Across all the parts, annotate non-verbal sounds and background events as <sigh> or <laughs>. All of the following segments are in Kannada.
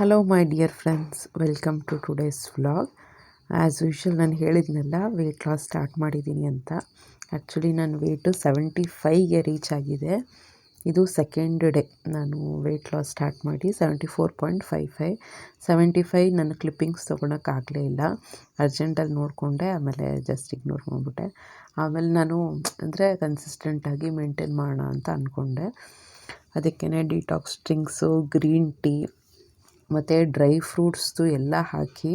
Hello my dear friends welcome to today's vlog as usual ನಾನು ಹೇಳಿದ್ನಲ್ಲ ವೆಯ್ಟ್ ಲಾಸ್ ಸ್ಟಾರ್ಟ್ ಮಾಡಿದ್ದೀನಿ ಅಂತ. ಆ್ಯಕ್ಚುಲಿ ನನ್ನ ವೆಯ್ಟು ಸೆವೆಂಟಿ ಫೈವ್ಗೆ ರೀಚ್ ಆಗಿದೆ. ಇದು ಸೆಕೆಂಡ್ ಡೇ ನಾನು ವೆಯ್ಟ್ ಲಾಸ್ ಸ್ಟಾರ್ಟ್ ಮಾಡಿ seventy four point five five seventy five ನನ್ನ ಕ್ಲಿಪ್ಪಿಂಗ್ಸ್ ತೊಗೊಳಕ್ಕಾಗಲೇ ಇಲ್ಲ ಅರ್ಜೆಂಟಲ್ಲಿ ನೋಡಿಕೊಂಡೆ, ಆಮೇಲೆ ಜಸ್ಟ್ ಇಗ್ನೋರ್ ಮಾಡಿಬಿಟ್ಟೆ. ಆಮೇಲೆ ನಾನು, ಅಂದರೆ ಕನ್ಸಿಸ್ಟೆಂಟಾಗಿ ಮೇಂಟೈನ್ ಮಾಡೋಣ ಅಂತ ಅಂದ್ಕೊಂಡೆ ಅದಕ್ಕೇ ಡಿಟಾಕ್ಸ್ ಡ್ರಿಂಕ್ಸು ಗ್ರೀನ್ ಟೀ ಮತ್ತು ಡ್ರೈ ಫ್ರೂಟ್ಸ್ದು ಎಲ್ಲ ಹಾಕಿ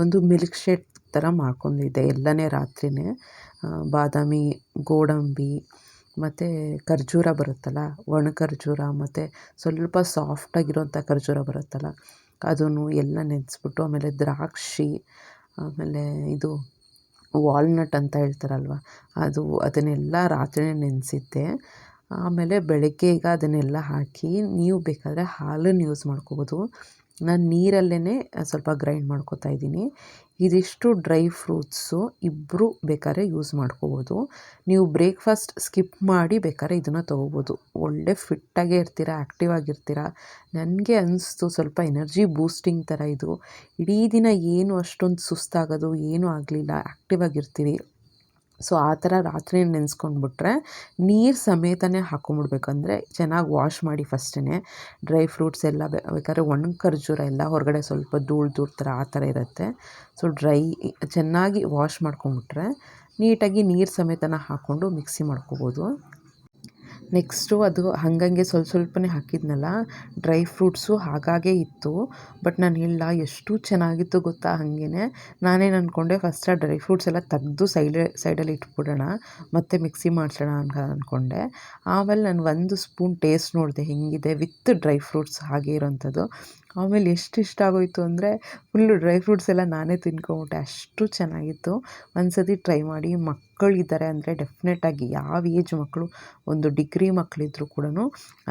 ಒಂದು ಮಿಲ್ಕ್ ಶೇಕ್ ಥರ ಮಾಡ್ಕೊಂಡಿದ್ದೆ ಎಲ್ಲನೇ ರಾತ್ರಿಯೇ ಬಾದಾಮಿ, ಗೋಡಂಬಿ, ಮತ್ತು ಖರ್ಜೂರ ಬರುತ್ತಲ್ಲ ಒಣ ಖರ್ಜೂರ ಮತ್ತು ಸ್ವಲ್ಪ ಸಾಫ್ಟಾಗಿರೋಂಥ ಖರ್ಜೂರ ಬರುತ್ತಲ್ಲ, ಅದನ್ನು ಎಲ್ಲ ನೆನೆಸ್ಬಿಟ್ಟು, ಆಮೇಲೆ ದ್ರಾಕ್ಷಿ, ಆಮೇಲೆ ಇದು ವಾಲ್ನಟ್ ಅಂತ ಹೇಳ್ತಾರಲ್ವ, ಅದು ಅದನ್ನೆಲ್ಲ ರಾತ್ರಿಯೇ ನೆನೆಸಿದ್ದೆ. ಆಮೇಲೆ ಬೆಳಗ್ಗೆ ಈಗ ಅದನ್ನೆಲ್ಲ ಹಾಕಿ, ನೀವು ಬೇಕಾದರೆ ಹಾಲನ್ನು ಯೂಸ್ ಮಾಡ್ಕೋಬೋದು. ನಾನು ನೀರಲ್ಲೇ ಸ್ವಲ್ಪ ಗ್ರೈಂಡ್ ಮಾಡ್ಕೊತಾ ಇದ್ದೀನಿ. ಇದಿಷ್ಟು ಡ್ರೈ ಫ್ರೂಟ್ಸು ಇಬ್ಬರು ಬೇಕಾದ್ರೆ ಯೂಸ್ ಮಾಡ್ಕೋಬೋದು. ನೀವು ಬ್ರೇಕ್ಫಾಸ್ಟ್ ಸ್ಕಿಪ್ ಮಾಡಿ ಬೇಕಾದ್ರೆ ಇದನ್ನು ತೊಗೋಬೋದು. ಒಳ್ಳೆ ಫಿಟ್ಟಾಗೇ ಇರ್ತೀರ ಆ್ಯಕ್ಟಿವ್ ಆಗಿರ್ತೀರ, ನನಗೆ ಅನಿಸ್ತು ಸ್ವಲ್ಪ ಎನರ್ಜಿ ಬೂಸ್ಟಿಂಗ್ ಥರ ಇದು. ಇಡೀ ದಿನ ಏನು ಅಷ್ಟೊಂದು ಸುಸ್ತಾಗೋದು, ಏನೂ ಆಗಲಿಲ್ಲ ಆ್ಯಕ್ಟಿವ್ ಆಗಿರ್ತೀವಿ. ಸೊ, ಆ ಥರ ರಾತ್ರಿ ನೆನೆಸ್ಕೊಂಡ್ಬಿಟ್ರೆ ನೀರು ಸಮೇತನೇ ಹಾಕ್ಕೊಂಬಿಡ್ಬೇಕಂದ್ರೆ ಚೆನ್ನಾಗಿ ವಾಶ್ ಮಾಡಿ ಫಸ್ಟೇ ಡ್ರೈ ಫ್ರೂಟ್ಸ್ ಎಲ್ಲ ಬೇಕಾದ್ರೆ ಒಣ ಖರ್ಜೂರ ಎಲ್ಲ ಹೊರಗಡೆ ಸ್ವಲ್ಪ ಧೂಳು ಧೂಳು ಥರ ಆ ಥರ ಇರುತ್ತೆ. ಸೊ, ಡ್ರೈ ಚೆನ್ನಾಗಿ ವಾಶ್ ಮಾಡ್ಕೊಂಡ್ಬಿಟ್ರೆ ನೀಟಾಗಿ ನೀರು ಸಮೇತನ ಹಾಕ್ಕೊಂಡು ಮಿಕ್ಸಿ ಮಾಡ್ಕೋಬೋದು. ನೆಕ್ಸ್ಟು ಅದು ಹಾಗಂಗೆ ಸ್ವಲ್ಪ ಸ್ವಲ್ಪನೇ ಹಾಕಿದ್ನಲ್ಲ ಡ್ರೈ ಫ್ರೂಟ್ಸು ಹಾಗಾಗೆ ಇತ್ತು. ಬಟ್ ನಾನು ಇಲ್ಲ ಎಷ್ಟು ಚೆನ್ನಾಗಿತ್ತು ಗೊತ್ತಾ ಹಾಗೇ ನಾನೇನು ಅಂದ್ಕೊಂಡೆ ಫಸ್ಟ್ ಆ ಡ್ರೈ ಫ್ರೂಟ್ಸ್ ಎಲ್ಲ ತೆಗ್ದು ಸೈಡ್, ಸೈಡಲ್ಲಿ ಇಟ್ಬಿಡೋಣ, ಮತ್ತು ಮಿಕ್ಸಿ ಮಾಡಿಸೋಣ ಅಂತ ಅಂದ್ಕೊಂಡೆ ಆಮೇಲೆ ನಾನು ಒಂದು ಸ್ಪೂನ್ ಟೇಸ್ಟ್ ನೋಡಿದೆ, ಹೆಂಗಿದೆ ವಿತ್ ಡ್ರೈ ಫ್ರೂಟ್ಸ್ ಹಾಗೆ ಇರೋಂಥದ್ದು. ಆಮೇಲೆ ಎಷ್ಟು ಇಷ್ಟ ಆಗೋಯಿತು ಅಂದರೆ ಫುಲ್ಲು ಡ್ರೈ ಫ್ರೂಟ್ಸ್ ಎಲ್ಲ ನಾನೇ ತಿನ್ಕೊಂಬಿಟ್ಟೆ. ಅಷ್ಟು ಚೆನ್ನಾಗಿತ್ತು. ಒಂದು ಸತಿ ಟ್ರೈ ಮಾಡಿ ಮಕ್ಕಳಿದ್ದಾರೆ ಅಂದರೆ ಡೆಫಿನೆಟಾಗಿ ಯಾವ ಏಜ್ ಮಕ್ಕಳು, ಒಂದು ಡಿಗ್ರಿ ಮಕ್ಕಳಿದ್ರು ಕೂಡ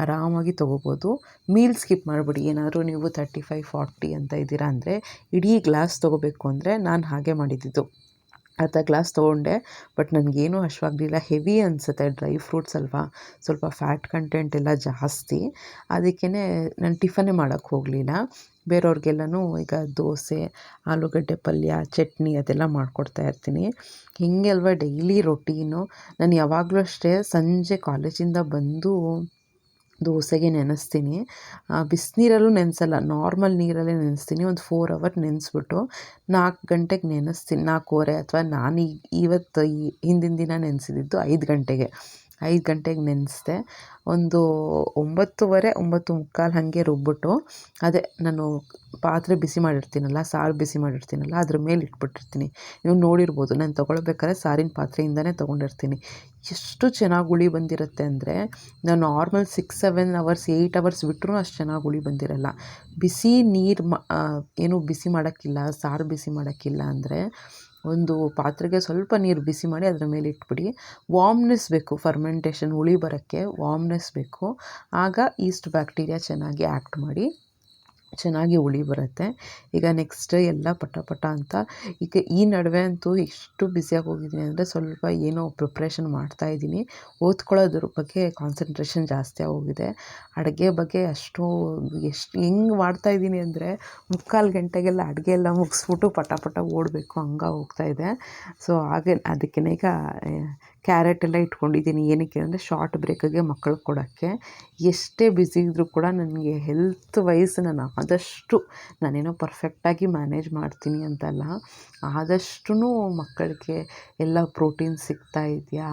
ಆರಾಮಾಗಿ ತೊಗೋಬೋದು. ಮೀಲ್ ಸ್ಕಿಪ್ ಮಾಡಿಬಿಡಿ. ಏನಾದರೂ ನೀವು ತರ್ಟಿ ಫೈವ್ ಫಾರ್ಟಿ ಅಂತ ಇದ್ದೀರಾ ಅಂದರೆ ಇಡೀ ಗ್ಲಾಸ್ ತೊಗೋಬೇಕು ಅಂದರೆ ನಾನು ಹಾಗೆ ಮಾಡಿದ್ದಿದ್ದು ಅರ್ಧ ಗ್ಲಾಸ್ ತೊಗೊಂಡೆ, ಬಟ್ ನನಗೇನು ಹಶ್ವಾಗಲಿಲ್ಲ ಹೆವಿ ಅನಿಸುತ್ತೆ ಡ್ರೈ ಫ್ರೂಟ್ಸ್ ಅಲ್ವಾ? ಸ್ವಲ್ಪ ಫ್ಯಾಟ್ ಕಂಟೆಂಟ್ ಎಲ್ಲ ಜಾಸ್ತಿ. ಅದಕ್ಕೇ ನಾನು ಟಿಫನ್ನೇ ಮಾಡೋಕ್ಕೆ ಹೋಗಲಿಲ್ಲ. ಬೇರೆಯವ್ರಿಗೆಲ್ಲನೂ ಈಗ ದೋಸೆ, ಆಲೂಗಡ್ಡೆ ಪಲ್ಯ, ಚಟ್ನಿ ಅದೆಲ್ಲ ಮಾಡಿಕೊಡ್ತಾ ಇರ್ತೀನಿ. ಹೀಗೆ ಅಲ್ವಾ ಡೈಲಿ ರೊಟೀನು. ನಾನು ಯಾವಾಗಲೂ ಅಷ್ಟೇ ಸಂಜೆ ಕಾಲೇಜಿಂದ ಬಂದು ದೋಸೆಗೆ ನೆನೆಸ್ತೀನಿ. ಬಿಸಿನೀರಲ್ಲೂ ನೆನೆಸಲ್ಲ. ನಾರ್ಮಲ್ ನೀರಲ್ಲೇ ನೆನೆಸ್ತೀನಿ. ಒಂದು ಫೋರ್ ಅವರ್ ನೆನೆಸ್ಬಿಟ್ಟು ನಾಲ್ಕು ಗಂಟೆಗೆ ನೆನೆಸ್ತೀನಿ. ನಾಲ್ಕೂವರೆ ಅಥವಾ ನಾನು ಈಗ ಇವತ್ತು ಈ ಹಿಂದಿನ ದಿನ ನೆನೆಸಿದ್ದು ಐದು ಗಂಟೆಗೆ. ಐದು ಗಂಟೆಗೆ ನೆನೆಸ್ದೆ. ಒಂದು ಒಂಬತ್ತುವರೆ ಒಂಬತ್ತು ಮುಕ್ಕಾಲು ಹಾಗೆ ರುಬ್ಬಿಟ್ಟು ಅದೇ ನಾನು ಪಾತ್ರೆ ಬಿಸಿ ಮಾಡಿರ್ತೀನಲ್ಲ, ಸಾರು ಬಿಸಿ ಮಾಡಿರ್ತೀನಲ್ಲ, ಅದ್ರ ಮೇಲೆ ಇಟ್ಬಿಟ್ಟಿರ್ತೀನಿ. ನೀವು ನೋಡಿರ್ಬೋದು, ನಾನು ತೊಗೊಳ್ಬೇಕಾದ್ರೆ ಸಾರಿನ ಪಾತ್ರೆಯಿಂದನೇ ತೊಗೊಂಡಿರ್ತೀನಿ. ಎಷ್ಟು ಚೆನ್ನಾಗಿ ಹುಳಿ ಬಂದಿರುತ್ತೆ ಅಂದರೆ, ನಾನು normal six seven hours eight hours ಬಿಟ್ಟರೂ ಅಷ್ಟು ಚೆನ್ನಾಗಿ ಹುಳಿ ಬಂದಿರಲ್ಲ. ಬಿಸಿ ನೀರು ಏನು ಬಿಸಿ ಮಾಡೋಕ್ಕಿಲ್ಲ, ಸಾರು ಬಿಸಿ ಮಾಡೋಕ್ಕಿಲ್ಲ ಅಂದರೆ ಒಂದು ಪಾತ್ರೆಗೆ ಸ್ವಲ್ಪ ನೀರು ಬಿಸಿ ಮಾಡಿ ಅದರ ಮೇಲೆ ಇಟ್ಬಿಡಿ. ವಾಮ್ನೆಸ್ ಬೇಕು, ಫರ್ಮೆಂಟೇಷನ್ ಹುಳಿ ಬರೋಕ್ಕೆ ವಾಮ್ನೆಸ್ ಬೇಕು. ಆಗ ಈಸ್ಟ್ ಬ್ಯಾಕ್ಟೀರಿಯಾ ಚೆನ್ನಾಗಿ ಆ್ಯಕ್ಟ್ ಮಾಡಿ. ಚೆನ್ನಾಗಿ ಉಳಿ ಬರುತ್ತೆ. ಈಗ ನೆಕ್ಸ್ಟ್ ಎಲ್ಲ ಪಟ ಪಟ ಅಂತ. ಈಗ ಈ ನಡುವೆ ಅಂತೂ ಎಷ್ಟು ಬ್ಯುಸಿಯಾಗಿ ಹೋಗಿದ್ದೀನಿ ಅಂದರೆ ಸ್ವಲ್ಪ ಏನೋ ಪ್ರಿಪ್ರೇಷನ್ ಮಾಡ್ತಾ ಇದ್ದೀನಿ. ಓದ್ಕೊಳ್ಳೋದ್ರ ಬಗ್ಗೆ ಕಾನ್ಸಂಟ್ರೇಷನ್ ಜಾಸ್ತಿ ಆಗೋಗಿದೆ ಅಡುಗೆ ಬಗ್ಗೆ ಅಷ್ಟು ಎಷ್ಟು ಹೆಂಗೆ ಮಾಡ್ತಾಯಿದ್ದೀನಿ ಅಂದರೆ ಮುಕ್ಕಾಲು ಗಂಟೆಗೆಲ್ಲ ಅಡುಗೆ ಎಲ್ಲ ಮುಗಿಸ್ಬಿಟ್ಟು ಪಟ ಪಟ ಓಡಬೇಕು. ಹಂಗೆ ಇದೆ. ಸೊ ಹಾಗೆ ಅದಕ್ಕೇ ಈಗ ಕ್ಯಾರೆಟ್ ಎಲ್ಲ ಇಟ್ಕೊಂಡಿದ್ದೀನಿ. ಏನಕ್ಕೆ ಅಂದರೆ ಶಾರ್ಟ್ ಬ್ರೇಕಿಗೆ ಮಕ್ಕಳು ಕೊಡೋಕ್ಕೆ. ಎಷ್ಟೇ ಬ್ಯುಸಿ ಇದ್ದರೂ ಕೂಡ ನನಗೆ ಹೆಲ್ತ್ ವೈಸ್ ನಾನು ಆದಷ್ಟು ನಾನೇನೋ ಪರ್ಫೆಕ್ಟಾಗಿ ಮ್ಯಾನೇಜ್ ಮಾಡ್ತೀನಿ ಅಂತಲ್ಲ ಆದಷ್ಟು ಮಕ್ಕಳಿಗೆ ಎಲ್ಲ ಪ್ರೋಟೀನ್ ಸಿಗ್ತಾ ಇದೆಯಾ,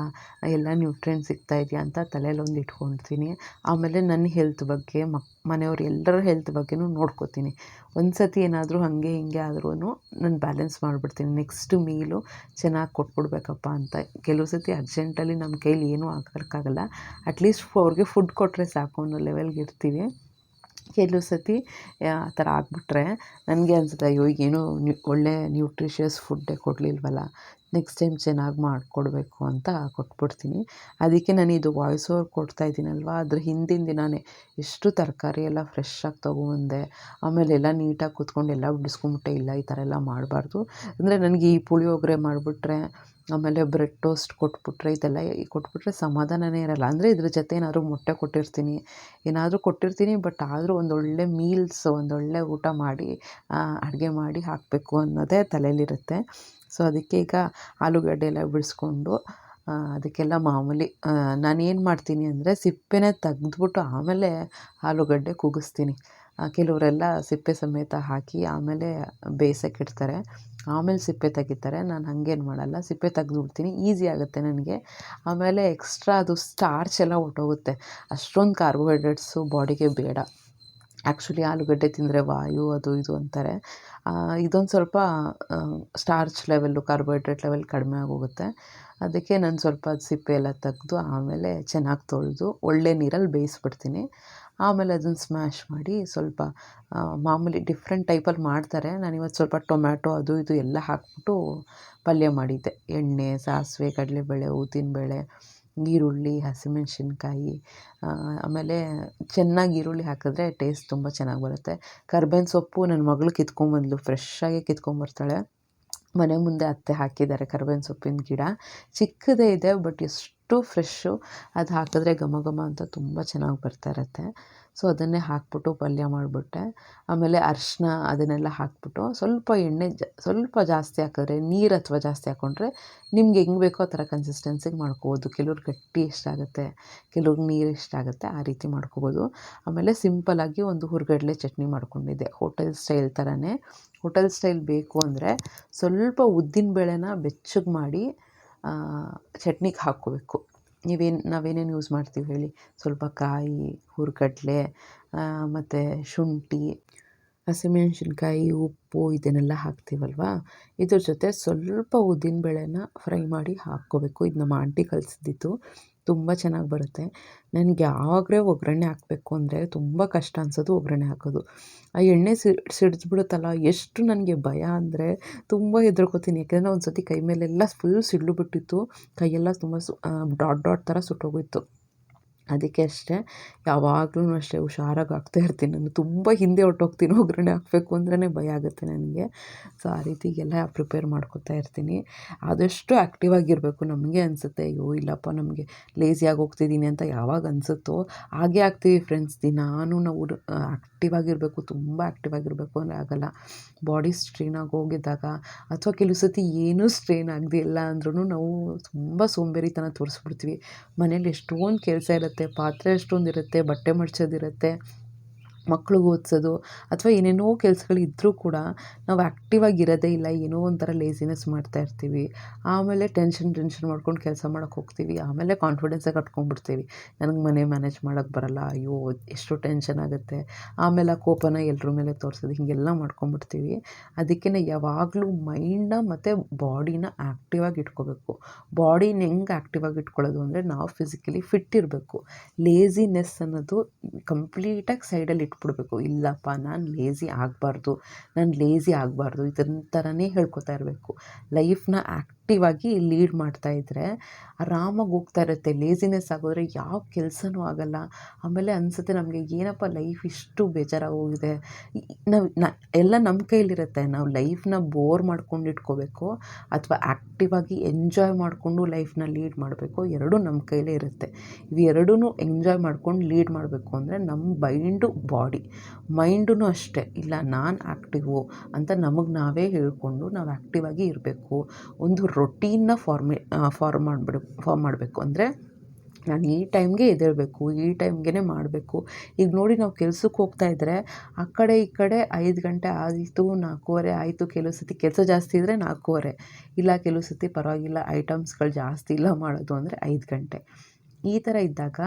ಎಲ್ಲ ನ್ಯೂಟ್ರಿಯೆಂಟ್ ಸಿಗ್ತಾ ಇದೆಯಾ ಅಂತ ತಲೆಯಲ್ಲೊಂದು ಇಟ್ಕೊಳ್ತೀನಿ ಆಮೇಲೆ ನನ್ನ ಹೆಲ್ತ್ ಬಗ್ಗೆ, ಮಕ್, ಮನೆಯವ್ರ ಎಲ್ಲರ ಹೆಲ್ತ್ ಬಗ್ಗೆನೂ ನೋಡ್ಕೋತೀನಿ. ಒಂದು ಸತಿ ಏನಾದರೂ ಹಾಗೆ ಹಿಂಗೆ ಆದ್ರೂ ನಾನು ಬ್ಯಾಲೆನ್ಸ್ ಮಾಡಿಬಿಡ್ತೀನಿ. ನೆಕ್ಸ್ಟ್ ಮೀಲು ಚೆನ್ನಾಗಿ ಕೊಟ್ಬಿಡ್ಬೇಕಪ್ಪ ಅಂತ. ಕೆಲವು ಸತಿ ಅರ್ಜೆಂಟಲ್ಲಿ ನಮ್ಮ ಕೈಲಿ ಏನೂ ಆಗೋಕ್ಕಾಗಲ್ಲ ಅಟ್ಲೀಸ್ಟ್ ಅವ್ರಿಗೆ ಫುಡ್ ಕೊಟ್ಟರೆ ಸಾಕು ಅನ್ನೋ ಲೆವೆಲ್ಗೆ ಇರ್ತೀವಿ. ಕೆಲವು ಸತಿ ಆ ಥರ ಆಗಿಬಿಟ್ರೆ ನನಗೆ ಅನಿಸುತ್ತೆ ಅಯ್ಯೋ ಏನೂ ನ್ಯೂ ಒಳ್ಳೆ ನ್ಯೂಟ್ರಿಷಿಯಸ್ ಫುಡ್ಡೇ ಕೊಡಲಿಲ್ವಲ್ಲ. ನೆಕ್ಸ್ಟ್ ಟೈಮ್ ಚೆನ್ನಾಗಿ ಮಾಡಿಕೊಡ್ಬೇಕು ಅಂತ ಕೊಟ್ಬಿಡ್ತೀನಿ. ಅದಕ್ಕೆ ನಾನು ಇದು ವಾಯ್ಸ್ ಓವರ್ ಕೊಡ್ತಾ ಇದ್ದೀನಲ್ವ? ಅದ್ರ ಹಿಂದಿನ ದಿನವೇ ಎಷ್ಟು ತರಕಾರಿ ಎಲ್ಲ ಫ್ರೆಶ್ಶಾಗಿ ತೊಗೊಬಂದೆ ಆಮೇಲೆ ಎಲ್ಲ ನೀಟಾಗಿ ಕೂತ್ಕೊಂಡು ಎಲ್ಲ ಬಿಡಿಸ್ಕೊಂಬಿಟ್ಟೆ ಇಲ್ಲ, ಈ ಥರ ಎಲ್ಲ ಮಾಡಬಾರ್ದು. ಅಂದರೆ ನನಗೆ ಈ ಪುಳಿಯೋಗರೆ ಮಾಡಿಬಿಟ್ರೆ, ಆಮೇಲೆ ಬ್ರೆಡ್ ಟೋಸ್ಟ್ ಕೊಟ್ಬಿಟ್ರೆ, ಇದೆಲ್ಲ ಕೊಟ್ಬಿಟ್ರೆ ಸಮಾಧಾನವೇ ಇರಲ್ಲ. ಅಂದರೆ ಇದ್ರ ಜೊತೆ ಏನಾದರೂ ಮೊಟ್ಟೆ ಕೊಟ್ಟಿರ್ತೀನಿ. ಏನಾದರೂ ಕೊಟ್ಟಿರ್ತೀನಿ ಬಟ್ ಆದರೂ ಒಂದೊಳ್ಳೆ ಮೀಲ್ಸ್ ಒಂದೊಳ್ಳೆ ಊಟ ಮಾಡಿ ಅಡುಗೆ ಮಾಡಿ ಹಾಕಬೇಕು ಅನ್ನೋದೇ ತಲೆಯಲ್ಲಿರುತ್ತೆ. ಸೊ ಅದಕ್ಕೆ ಈಗ ಆಲೂಗಡ್ಡೆ ಎಲ್ಲ ಬಿಡಿಸ್ಕೊಂಡು ಅದಕ್ಕೆಲ್ಲ ಮಾಮೂಲಿ ನಾನೇನು ಮಾಡ್ತೀನಿ ಅಂದರೆ ಸಿಪ್ಪೆನೇ ತೆಗ್ದ್ಬಿಟ್ಟು ಆಮೇಲೆ ಆಲೂಗಡ್ಡೆ ಕೂಗಿಸ್ತೀನಿ. ಕೆಲವರೆಲ್ಲ ಸಿಪ್ಪೆ ಸಮೇತ ಹಾಕಿ ಆಮೇಲೆ ಬೇಯಿಸೋಕ್ಕಿಡ್ತಾರೆ ಆಮೇಲೆ ಸಿಪ್ಪೆ ತೆಗಿತಾರೆ. ನಾನು ಹಾಗೇನು ಮಾಡಲ್ಲ. ಸಿಪ್ಪೆ ತೆಗ್ದುಬಿಡ್ತೀನಿ. ಈಸಿ ಆಗುತ್ತೆ ನನಗೆ. ಆಮೇಲೆ ಎಕ್ಸ್ಟ್ರಾ ಅದು ಸ್ಟಾರ್ಚ್ ಎಲ್ಲ ಹೊರ್ಟೋಗುತ್ತೆ. ಅಷ್ಟೊಂದು ಕಾರ್ಬೋಹೈಡ್ರೇಟ್ಸು ಬಾಡಿಗೆ ಬೇಡ. ಆ್ಯಕ್ಚುಲಿ ಆಲೂಗಡ್ಡೆ ತಿಂದರೆ ವಾಯು, ಅದು ಇದು ಅಂತಾರೆ. ಇದೊಂದು ಸ್ವಲ್ಪ ಸ್ಟಾರ್ಚ್ ಲೆವೆಲ್ಲು ಕಾರ್ಬೋಹೈಡ್ರೇಟ್ ಲೆವೆಲ್ ಕಡಿಮೆ ಆಗೋಗುತ್ತೆ. ಅದಕ್ಕೆ ನಾನು ಸ್ವಲ್ಪ ಸಿಪ್ಪೆ ಎಲ್ಲ ತೆಗೆದು, ಆಮೇಲೆ ಚೆನ್ನಾಗಿ ತೊಳೆದು, ಒಳ್ಳೆ ನೀರಲ್ಲಿ ಬೇಯಿಸ್ಬಿಡ್ತೀನಿ. ಆಮೇಲೆ ಅದನ್ನು ಸ್ಮ್ಯಾಶ್ ಮಾಡಿ ಸ್ವಲ್ಪ ಮಾಮೂಲಿ ಡಿಫ್ರೆಂಟ್ ಟೈಪಲ್ಲಿ ಮಾಡ್ತಾರೆ. ನಾನು ಇವತ್ತು ಸ್ವಲ್ಪ ಟೊಮ್ಯಾಟೊ, ಅದು ಇದು ಎಲ್ಲ ಹಾಕ್ಬಿಟ್ಟು ಪಲ್ಯ ಮಾಡಿದ್ದೆ. ಎಣ್ಣೆ, ಸಾಸಿವೆ, ಕಡಲೆಬೇಳೆ, ಉದ್ದಿನಬೇಳೆ ಈರುಳ್ಳಿ, ಹಸಿಮೆಣ್ಸಿನ್ಕಾಯಿ ಆಮೇಲೆ ಚೆನ್ನಾಗಿ ಈರುಳ್ಳಿ ಹಾಕಿದ್ರೆ ಟೇಸ್ಟ್ ತುಂಬ ಚೆನ್ನಾಗಿ ಬರುತ್ತೆ. ಕರ್ಬೇವಿನ ಸೊಪ್ಪು ನನ್ನ ಮಗಳು ಕಿತ್ಕೊಂಬಂದ್ಲು ಫ್ರೆಶ್ಶಾಗೆ ಕಿತ್ಕೊಂಬರ್ತಾಳೆ. ಮನೆ ಮುಂದೆ ಅತ್ತೆ ಹಾಕಿದ್ದಾರೆ ಕರ್ಬೇವಿನ ಸೊಪ್ಪಿನ ಗಿಡ. ಚಿಕ್ಕದೇ ಇದೆ ಬಟ್ ಎಷ್ಟು ಫ್ರೆಶ್ಶು. ಅದು ಹಾಕಿದ್ರೆ ಘಮ ಘಮ ಅಂತ ತುಂಬ ಚೆನ್ನಾಗಿ ಬರ್ತಾ ಇರುತ್ತೆ. ಸೊ, ಅದನ್ನೇ ಹಾಕ್ಬಿಟ್ಟು ಪಲ್ಯ ಮಾಡಿಬಿಟ್ಟೆ. ಆಮೇಲೆ ಅರಿಶ್ಣ ಅದನ್ನೆಲ್ಲ ಹಾಕ್ಬಿಟ್ಟು ಸ್ವಲ್ಪ ಎಣ್ಣೆ ಜ, ಸ್ವಲ್ಪ ಜಾಸ್ತಿ ಹಾಕಿದ್ರೆ, ನೀರು ಅಥವಾ ಜಾಸ್ತಿ ಹಾಕ್ಕೊಂಡ್ರೆ ನಿಮ್ಗೆ ಹೆಂಗೆ ಬೇಕೋ ಆ ಥರ ಕನ್ಸಿಸ್ಟೆನ್ಸಿಗೆ ಮಾಡ್ಕೋಬೋದು. ಕೆಲವ್ರಿಗೆ ಗಟ್ಟಿ ಇಷ್ಟ ಆಗುತ್ತೆ ಕೆಲವ್ರಿಗೆ ನೀರು ಇಷ್ಟ ಆಗುತ್ತೆ, ಆ ರೀತಿ ಮಾಡ್ಕೋಬೋದು. ಆಮೇಲೆ ಸಿಂಪಲ್ಲಾಗಿ ಒಂದು ಹುರ್ಗಡ್ಲೆ ಚಟ್ನಿ ಮಾಡ್ಕೊಂಡಿದ್ದೆ, ಹೋಟೆಲ್ ಸ್ಟೈಲ್ ಥರನೇ ಹೋಟೆಲ್ ಸ್ಟೈಲ್ ಬೇಕು ಅಂದರೆ ಸ್ವಲ್ಪ ಉದ್ದಿನ ಬೇಳೆನ ಬೆಚ್ಚಗೆ ಮಾಡಿ ಚಟ್ನಿಗೆ ಹಾಕ್ಕೋಬೇಕು. ನೀವೇನು ನಾವೇನೇನು ಯೂಸ್ ಮಾಡ್ತೀವಿ ಹೇಳಿ? ಸ್ವಲ್ಪ ಕಾಯಿ ಹುರ್ಗಡ್ಲೆ ಮತ್ತು ಶುಂಠಿ ಹಸಿಮೆಣ್ಸಿನ್ಕಾಯಿ ಉಪ್ಪು ಇದನ್ನೆಲ್ಲ ಹಾಕ್ತೀವಲ್ವಾ? ಇದ್ರ ಜೊತೆ ಸ್ವಲ್ಪ ಉದ್ದಿನ ಬೇಳೆನ ಫ್ರೈ ಮಾಡಿ ಹಾಕ್ಕೋಬೇಕು. ಇದು ನಮ್ಮ ಆಂಟಿ ಕಲಿಸಿದ್ದಿತ್ತು ತುಂಬ ಚೆನ್ನಾಗಿ ಬರುತ್ತೆ. ನನಗೆ ಯಾವಾಗಲೇ ಒಗ್ಗರಣೆ ಹಾಕಬೇಕು ಅಂದರೆ ತುಂಬ ಕಷ್ಟ ಅನ್ಸೋದು ಒಗ್ಗರಣೆ ಹಾಕೋದು. ಆ ಎಣ್ಣೆ ಸಿಡಿದ್ಬಿಡುತ್ತಲ್ಲ ಎಷ್ಟು ನನಗೆ ಭಯ ಅಂದರೆ ತುಂಬ ಹೆದರ್ಕೋತೀನಿ. ಯಾಕೆಂದರೆ ಒಂದು ಸತಿ ಕೈ ಮೇಲೆಲ್ಲ ಫುಲ್ ಸಿಡ್ಲು ಬಿಟ್ಟಿತ್ತು. ಕೈಯೆಲ್ಲ ತುಂಬ ಸು ಡಾಟ್ ಡಾಟ್ ಥರ ಸುಟ್ಟೋಗಿತ್ತು. ಅದಕ್ಕೆ ಅಷ್ಟೇ, ಯಾವಾಗಲೂ ಅಷ್ಟೇ ಹುಷಾರಾಗಿ ಹಾಕ್ತಾ ಇರ್ತೀನಿ. ನಾನು ತುಂಬ ಹಿಂದೆ ಹೊರ್ಟೋಗ್ತೀನಿ. ಒಗ್ಗರಣೆ ಹಾಕಬೇಕು ಅಂದ್ರೇ ಭಯ ಆಗುತ್ತೆ ನನಗೆ. ಸೊ ಆ ರೀತಿಗೆಲ್ಲ ಪ್ರಿಪೇರ್ ಮಾಡ್ಕೊತಾ ಇರ್ತೀನಿ. ಆದಷ್ಟು ಆ್ಯಕ್ಟಿವ್ ಆಗಿರಬೇಕು ನಮಗೆ ಅನಿಸುತ್ತೆ. ಅಯ್ಯೋ, ಇಲ್ಲಪ್ಪ, ನಮಗೆ ಲೇಸಿಯಾಗಿ ಹೋಗ್ತಿದ್ದೀನಿ ಅಂತ ಯಾವಾಗ ಅನಿಸುತ್ತೋ, ಹಾಗೆ ಆಗ್ತೀವಿ ಫ್ರೆಂಡ್ಸ್ ದಿನಾನು ನಾವು ಆ್ಯಕ್ಟಿವ್ ಆಗಿರಬೇಕು, ತುಂಬ ಆ್ಯಕ್ಟಿವ್ ಆಗಿರಬೇಕು ಅಂದರೆ ಆಗೋಲ್ಲ. ಬಾಡಿ ಸ್ಟ್ರೈನ್ ಆಗಿ ಹೋಗಿದ್ದಾಗ ಅಥವಾ ಕೆಲವು ಸತಿ ಏನೂ ಸ್ಟ್ರೈನ್ ಆಗದಿಲ್ಲ ಅಂದ್ರೂ ನಾವು ತುಂಬ ಸೋಂಬೇರಿತನ ತೋರಿಸ್ಬಿಡ್ತೀವಿ. ಮನೇಲಿ ಎಷ್ಟೊಂದು ಕೆಲಸ ಇರುತ್ತೆ, ಪಾತ್ರೆ ಅಷ್ಟೊಂದು ಇರುತ್ತೆ, ಬಟ್ಟೆ ಮಡ್ಚೋದಿರುತ್ತೆ ಮಕ್ಳಿಗೆ ಓದಿಸೋದು ಅಥವಾ ಏನೇನೋ ಕೆಲಸಗಳಿದ್ದರೂ ಕೂಡ ನಾವು ಆ್ಯಕ್ಟಿವಾಗಿ ಇರೋದೇ ಇಲ್ಲ, ಏನೋ ಒಂಥರ ಲೇಸಿನೆಸ್ ಮಾಡ್ತಾ ಇರ್ತೀವಿ. ಆಮೇಲೆ ಟೆನ್ಷನ್ ಟೆನ್ಷನ್ ಮಾಡ್ಕೊಂಡು ಕೆಲಸ ಮಾಡೋಕ್ಕೆ ಹೋಗ್ತೀವಿ. ಆಮೇಲೆ ಕಾನ್ಫಿಡೆನ್ಸೇ ಕಟ್ಕೊಂಡ್ಬಿಡ್ತೀವಿ. ನನಗೆ ಮನೆ ಮ್ಯಾನೇಜ್ ಮಾಡೋಕ್ಕೆ ಬರೋಲ್ಲ. ಅಯ್ಯೋ, ಎಷ್ಟು ಟೆನ್ಷನ್ ಆಗುತ್ತೆ. ಆಮೇಲೆ ಆ ಕೋಪನ ಎಲ್ಲರ ಮೇಲೆ ತೋರಿಸೋದು. ಹೀಗೆಲ್ಲ ಮಾಡ್ಕೊಂಬಿಡ್ತೀವಿ ಅದಕ್ಕೆ ಯಾವಾಗಲೂ ಮೈಂಡನ್ನ ಮತ್ತು ಬಾಡಿನ ಆ್ಯಕ್ಟಿವ್ ಆಗಿ ಇಟ್ಕೋಬೇಕು. ಬಾಡಿನ ಹೆಂಗೆ ಆ್ಯಕ್ಟಿವಾಗಿ ಇಟ್ಕೊಳ್ಳೋದು ಅಂದರೆ ನಾವು ಫಿಸಿಕಲಿ ಫಿಟ್ ಇರಬೇಕು. ಲೇಸಿನೆಸ್ ಅನ್ನೋದು ಕಂಪ್ಲೀಟಾಗಿ ಸೈಡಲ್ಲಿ ಇಟ್ಬಿಡ್ಬೇಕು ಇಲ್ಲಪ್ಪ ನಾನು ಲೇಝಿ ಆಗಬಾರ್ದು. ನಾನು ಲೇಝಿ ಆಗಬಾರ್ದು. ಇದನ್ನ ಥರನೇ ಹೇಳ್ಕೊತಾ ಇರಬೇಕು. ಲೈಫ್ನ ಆ್ಯಕ್ಟಿವ್ ಆಗಿ ಲೀಡ್ ಇದ್ದರೆ ಆರಾಮಾಗಿ ಹೋಗ್ತಾ ಇರುತ್ತೆ. ಲೇಸಿನೆಸ್ ಆಗೋದ್ರೆ ಯಾವ ಕೆಲಸನೂ ಆಗೋಲ್ಲ. ಆಮೇಲೆ ಅನಿಸುತ್ತೆ ನಮಗೆ, ಏನಪ್ಪ ಲೈಫ್ ಇಷ್ಟು ಬೇಜಾರಾಗೋಗಿದೆ? ನಾವು, ನ, ಎಲ್ಲ ನಮ್ಮ ಕೈಲಿರುತ್ತೆ. ನಾವು ಲೈಫ್ನ ಬೋರ್ ಮಾಡ್ಕೊಂಡು ಇಟ್ಕೋಬೇಕು, ಅಥವಾ ಆ್ಯಕ್ಟಿವ್ ಆಗಿ ಎಂಜಾಯ್ ಮಾಡಿಕೊಂಡು ಲೈಫ್ನ ಲೀಡ್ ಮಾಡಬೇಕು. ಎರಡೂ ನಮ್ಮ ಕೈಲೇ ಇರುತ್ತೆ. ಇವೆರಡೂ ಎಂಜಾಯ್ ಮಾಡ್ಕೊಂಡು ಲೀಡ್ ಮಾಡಬೇಕು ಅಂದರೆ ನಮ್ಮ ಮೈಂಡು ಬಾಡಿ ಮೈಂಡೂ ಅಷ್ಟೇ. ಇಲ್ಲ, ನಾನು ಆ್ಯಕ್ಟಿವು ಅಂತ ನಮಗೆ ನಾವೇ ಹೇಳಿಕೊಂಡು ನಾವು ಆ್ಯಕ್ಟಿವ್ ಆಗಿ ಇರಬೇಕು. ಒಂದು ರೊಟೀನ್ನ ಫಾರ್ಮೇ ಫಾರ್ಮ್ ಮಾಡಿಬಿಡು ಫಾರ್ಮ್ ಮಾಡಬೇಕು. ಅಂದರೆ ನಾನು ಈ ಟೈಮ್ಗೆ ಎದ್ದೇಳಬೇಕು, ಈ ಟೈಮ್ಗೆ ಮಾಡಬೇಕು. ಈಗ ನೋಡಿ ನಾವು ಕೆಲ್ಸಕ್ಕೆ ಹೋಗ್ತಾ ಇದ್ದರೆ ಆ ಕಡೆ ಈ ಕಡೆ ಐದು ಗಂಟೆ ಆಯಿತು, ನಾಲ್ಕೂವರೆ ಆಯಿತು, ಕೆಲವು ಸತಿ ಕೆಲಸ ಜಾಸ್ತಿ ಇದ್ದರೆ ನಾಲ್ಕೂವರೆ. ಇಲ್ಲ ಕೆಲವು ಸತಿ ಪರವಾಗಿಲ್ಲ ಐಟಮ್ಸ್ಗಳು ಜಾಸ್ತಿ ಇಲ್ಲ ಮಾಡೋದು ಅಂದರೆ ಐದು ಗಂಟೆ. ಈ ಥರ ಇದ್ದಾಗ,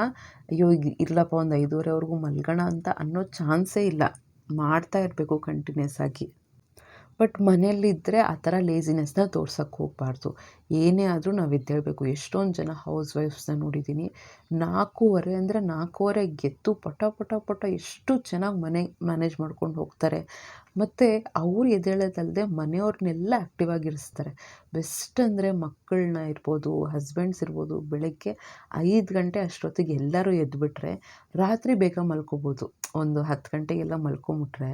ಅಯ್ಯೋ ಈಗ ಇಲ್ಲಪ್ಪ ಒಂದು ಐದೂವರೆವರೆಗೂ ಮಲ್ಗೋಣ ಅಂತ ಅನ್ನೋ ಚಾನ್ಸೇ ಇಲ್ಲ. ಮಾಡ್ತಾ ಇರಬೇಕು ಕಂಟಿನ್ಯೂಸ್ ಆಗಿ. ಬಟ್ ಮನೆಯಲ್ಲಿದ್ದರೆ ಆ ಥರ ಲೇಸಿನೆಸ್ನ ತೋರ್ಸೋಕ್ಕೆ ಹೋಗಬಾರ್ದು. ಏನೇ ಆದರೂ ನಾವು ಎದ್ದೇಳಬೇಕು. ಎಷ್ಟೊಂದು ಜನ ಹೌಸ್ ವೈಫ್ಸ್ನ ನೋಡಿದ್ದೀನಿ ನಾಲ್ಕೂವರೆ ಅಂದರೆ ನಾಲ್ಕೂವರೆ ಗೆದ್ದು ಪಟ ಪಟ ಪಟ ಎಷ್ಟು ಚೆನ್ನಾಗಿ ಮನೆ ಮ್ಯಾನೇಜ್ ಮಾಡ್ಕೊಂಡು ಹೋಗ್ತಾರೆ. ಮತ್ತು ಅವ್ರು ಎದ್ದೇಳೋದಲ್ಲದೆ ಮನೆಯವ್ರನ್ನೆಲ್ಲ ಆ್ಯಕ್ಟಿವ್ ಆಗಿರಿಸ್ತಾರೆ ಬೆಸ್ಟ್ ಅಂದರೆ ಮಕ್ಕಳನ್ನ ಇರ್ಬೋದು ಹಸ್ಬೆಂಡ್ಸ್ ಇರ್ಬೋದು, ಬೆಳಗ್ಗೆ ಐದು ಗಂಟೆ ಅಷ್ಟೊತ್ತಿಗೆ ಎಲ್ಲರೂ ಎದ್ದುಬಿಟ್ರೆ ರಾತ್ರಿ ಬೇಗ ಮಲ್ಕೋಬೋದು. ಒಂದು ಹತ್ತು ಗಂಟೆಗೆಲ್ಲ ಮಲ್ಕೊಂಬಿಟ್ರೆ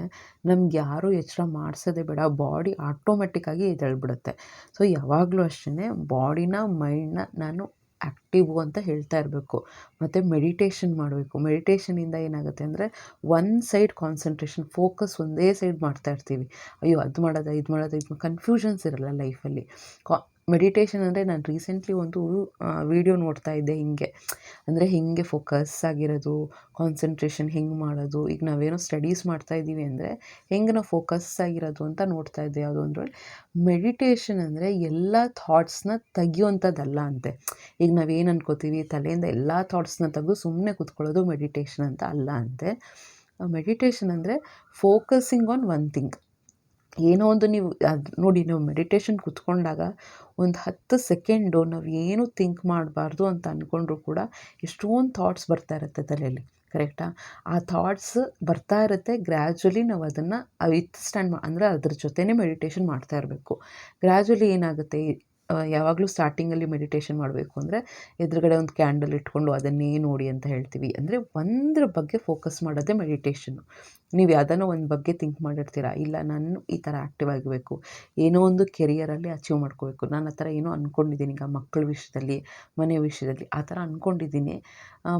ನಮ್ಗೆ ಯಾರೂ ಎಚ್ಚರ ಮಾಡಿಸೋದೇ ಬೇಡ. ಬಾಡಿ ಆಟೋಮೆಟಿಕ್ಕಾಗಿ ಎದ್ದೇಳ್ಬಿಡುತ್ತೆ. ಸೊ ಯಾವಾಗಲೂ ಅಷ್ಟೇ ಬಾಡಿನ, ಮೈಂಡ್ನ ನಾನು ಆ್ಯಕ್ಟಿವು ಅಂತ ಹೇಳ್ತಾ ಇರಬೇಕು. ಮತ್ತು ಮೆಡಿಟೇಷನ್ ಮಾಡಬೇಕು. ಮೆಡಿಟೇಷನಿಂದ ಏನಾಗುತ್ತೆ ಅಂದರೆ ಒನ್ ಸೈಡ್ ಕಾನ್ಸಂಟ್ರೇಷನ್, ಫೋಕಸ್ ಒಂದೇ ಸೈಡ್ ಮಾಡ್ತಾ ಇರ್ತೀವಿ. ಅಯ್ಯೋ, ಅದು ಮಾಡೋದ, ಇದು ಮಾಡೋದ, ಇದು ಕನ್ಫ್ಯೂಷನ್ಸ್ ಇರಲ್ಲ ಲೈಫಲ್ಲಿ. ಕಾ ಮೆಡಿಟೇಷನ್ ಅಂದರೆ ನಾನು ರೀಸೆಂಟ್ಲಿ ಒಂದು ವಿಡಿಯೋ ನೋಡ್ತಾ ಇದ್ದೆ ಹಿಂಗೆ. ಅಂದರೆ ಹಿಂಗೆ ಫೋಕಸ್ ಆಗಿರೋದು ಕಾನ್ಸಂಟ್ರೇಷನ್ ಹೆಂಗೆ ಮಾಡೋದು. ಈಗ ನಾವೇನೋ ಸ್ಟಡೀಸ್ ಮಾಡ್ತಾ ಇದ್ದೀವಿ ಅಂದರೆ ಹೆಂಗೆ ನಾವು ಫೋಕಸ್ ಆಗಿರೋದು ಅಂತ ನೋಡ್ತಾ ಇದ್ದೆ ಯಾವುದೋ ಅಂದ್ರೆ ಮೆಡಿಟೇಷನ್ ಅಂದರೆ ಎಲ್ಲ ಥಾಟ್ಸ್ನ ತೆಗಿಯುವಂಥದ್ದಲ್ಲ ಅಂತೆ. ಈಗ ನಾವೇನು ಅನ್ಕೋತೀವಿ, ತಲೆಯಿಂದ ಎಲ್ಲ ಥಾಟ್ಸ್ನ ತೆಗೆದು ಸುಮ್ಮನೆ ಕೂತ್ಕೊಳ್ಳೋದು ಮೆಡಿಟೇಷನ್ ಅಂತ ಅಲ್ಲ ಅಂತೆ. ಮೆಡಿಟೇಷನ್ ಅಂದರೆ ಫೋಕಸಿಂಗ್ ಆನ್ ಒನ್ ಥಿಂಗ್ ಏನೋ ಒಂದು ನೀವು, ಅದು ನೋಡಿ ನಾವು ಮೆಡಿಟೇಷನ್ ಕೂತ್ಕೊಂಡಾಗ ಒಂದು ಹತ್ತು ಸೆಕೆಂಡು ನಾವು ಏನು ಥಿಂಕ್ ಮಾಡಬಾರ್ದು ಅಂತ ಅಂದ್ಕೊಂಡ್ರು ಕೂಡ ಎಷ್ಟೊಂದು ಥಾಟ್ಸ್ ಬರ್ತಾ ಇರುತ್ತೆ ತಲೆಯಲ್ಲಿ ಕರೆಕ್ಟಾ ಆ? ಥಾಟ್ಸ್ ಬರ್ತಾ ಇರುತ್ತೆ ಗ್ರ್ಯಾಜುಲಿ ನಾವು ಅದನ್ನು ವಿತ್ ಸ್ಟ್ಯಾಂಡ್ ಮಾ, ಅಂದರೆ ಅದ್ರ ಜೊತೆನೇ ಮೆಡಿಟೇಷನ್ ಮಾಡ್ತಾ ಇರಬೇಕು. ಗ್ರ್ಯಾಜುಲಿ ಏನಾಗುತ್ತೆ ಯಾವಾಗಲೂ ಸ್ಟಾರ್ಟಿಂಗಲ್ಲಿ ಮೆಡಿಟೇಷನ್ ಮಾಡಬೇಕು ಅಂದರೆ ಎದುರುಗಡೆ ಒಂದು ಕ್ಯಾಂಡಲ್ ಇಟ್ಕೊಂಡು ಅದನ್ನೇ ನೋಡಿ ಅಂತ ಹೇಳ್ತೀವಿ. ಅಂದರೆ ಒಂದ್ರ ಬಗ್ಗೆ ಫೋಕಸ್ ಮಾಡೋದೇ ಮೆಡಿಟೇಷನ್ನು ನೀವು ಯಾವುದನ್ನೋ ಒಂದು ಬಗ್ಗೆ ಥಿಂಕ್ ಮಾಡಿರ್ತೀರ, ಇಲ್ಲ ನಾನು ಈ ಥರ ಆ್ಯಕ್ಟಿವ್ ಆಗಬೇಕು ಏನೋ ಒಂದು ಕೆರಿಯರಲ್ಲಿ ಅಚೀವ್ ಮಾಡ್ಕೋಬೇಕು, ನಾನು ಆ ಥರ ಏನೋ ಅಂದ್ಕೊಂಡಿದ್ದೀನಿ ಈಗ ಮಕ್ಕಳ ವಿಷಯದಲ್ಲಿ, ಮನೆ ವಿಷಯದಲ್ಲಿ ಆ ಥರ ಅಂದ್ಕೊಂಡಿದ್ದೀನಿ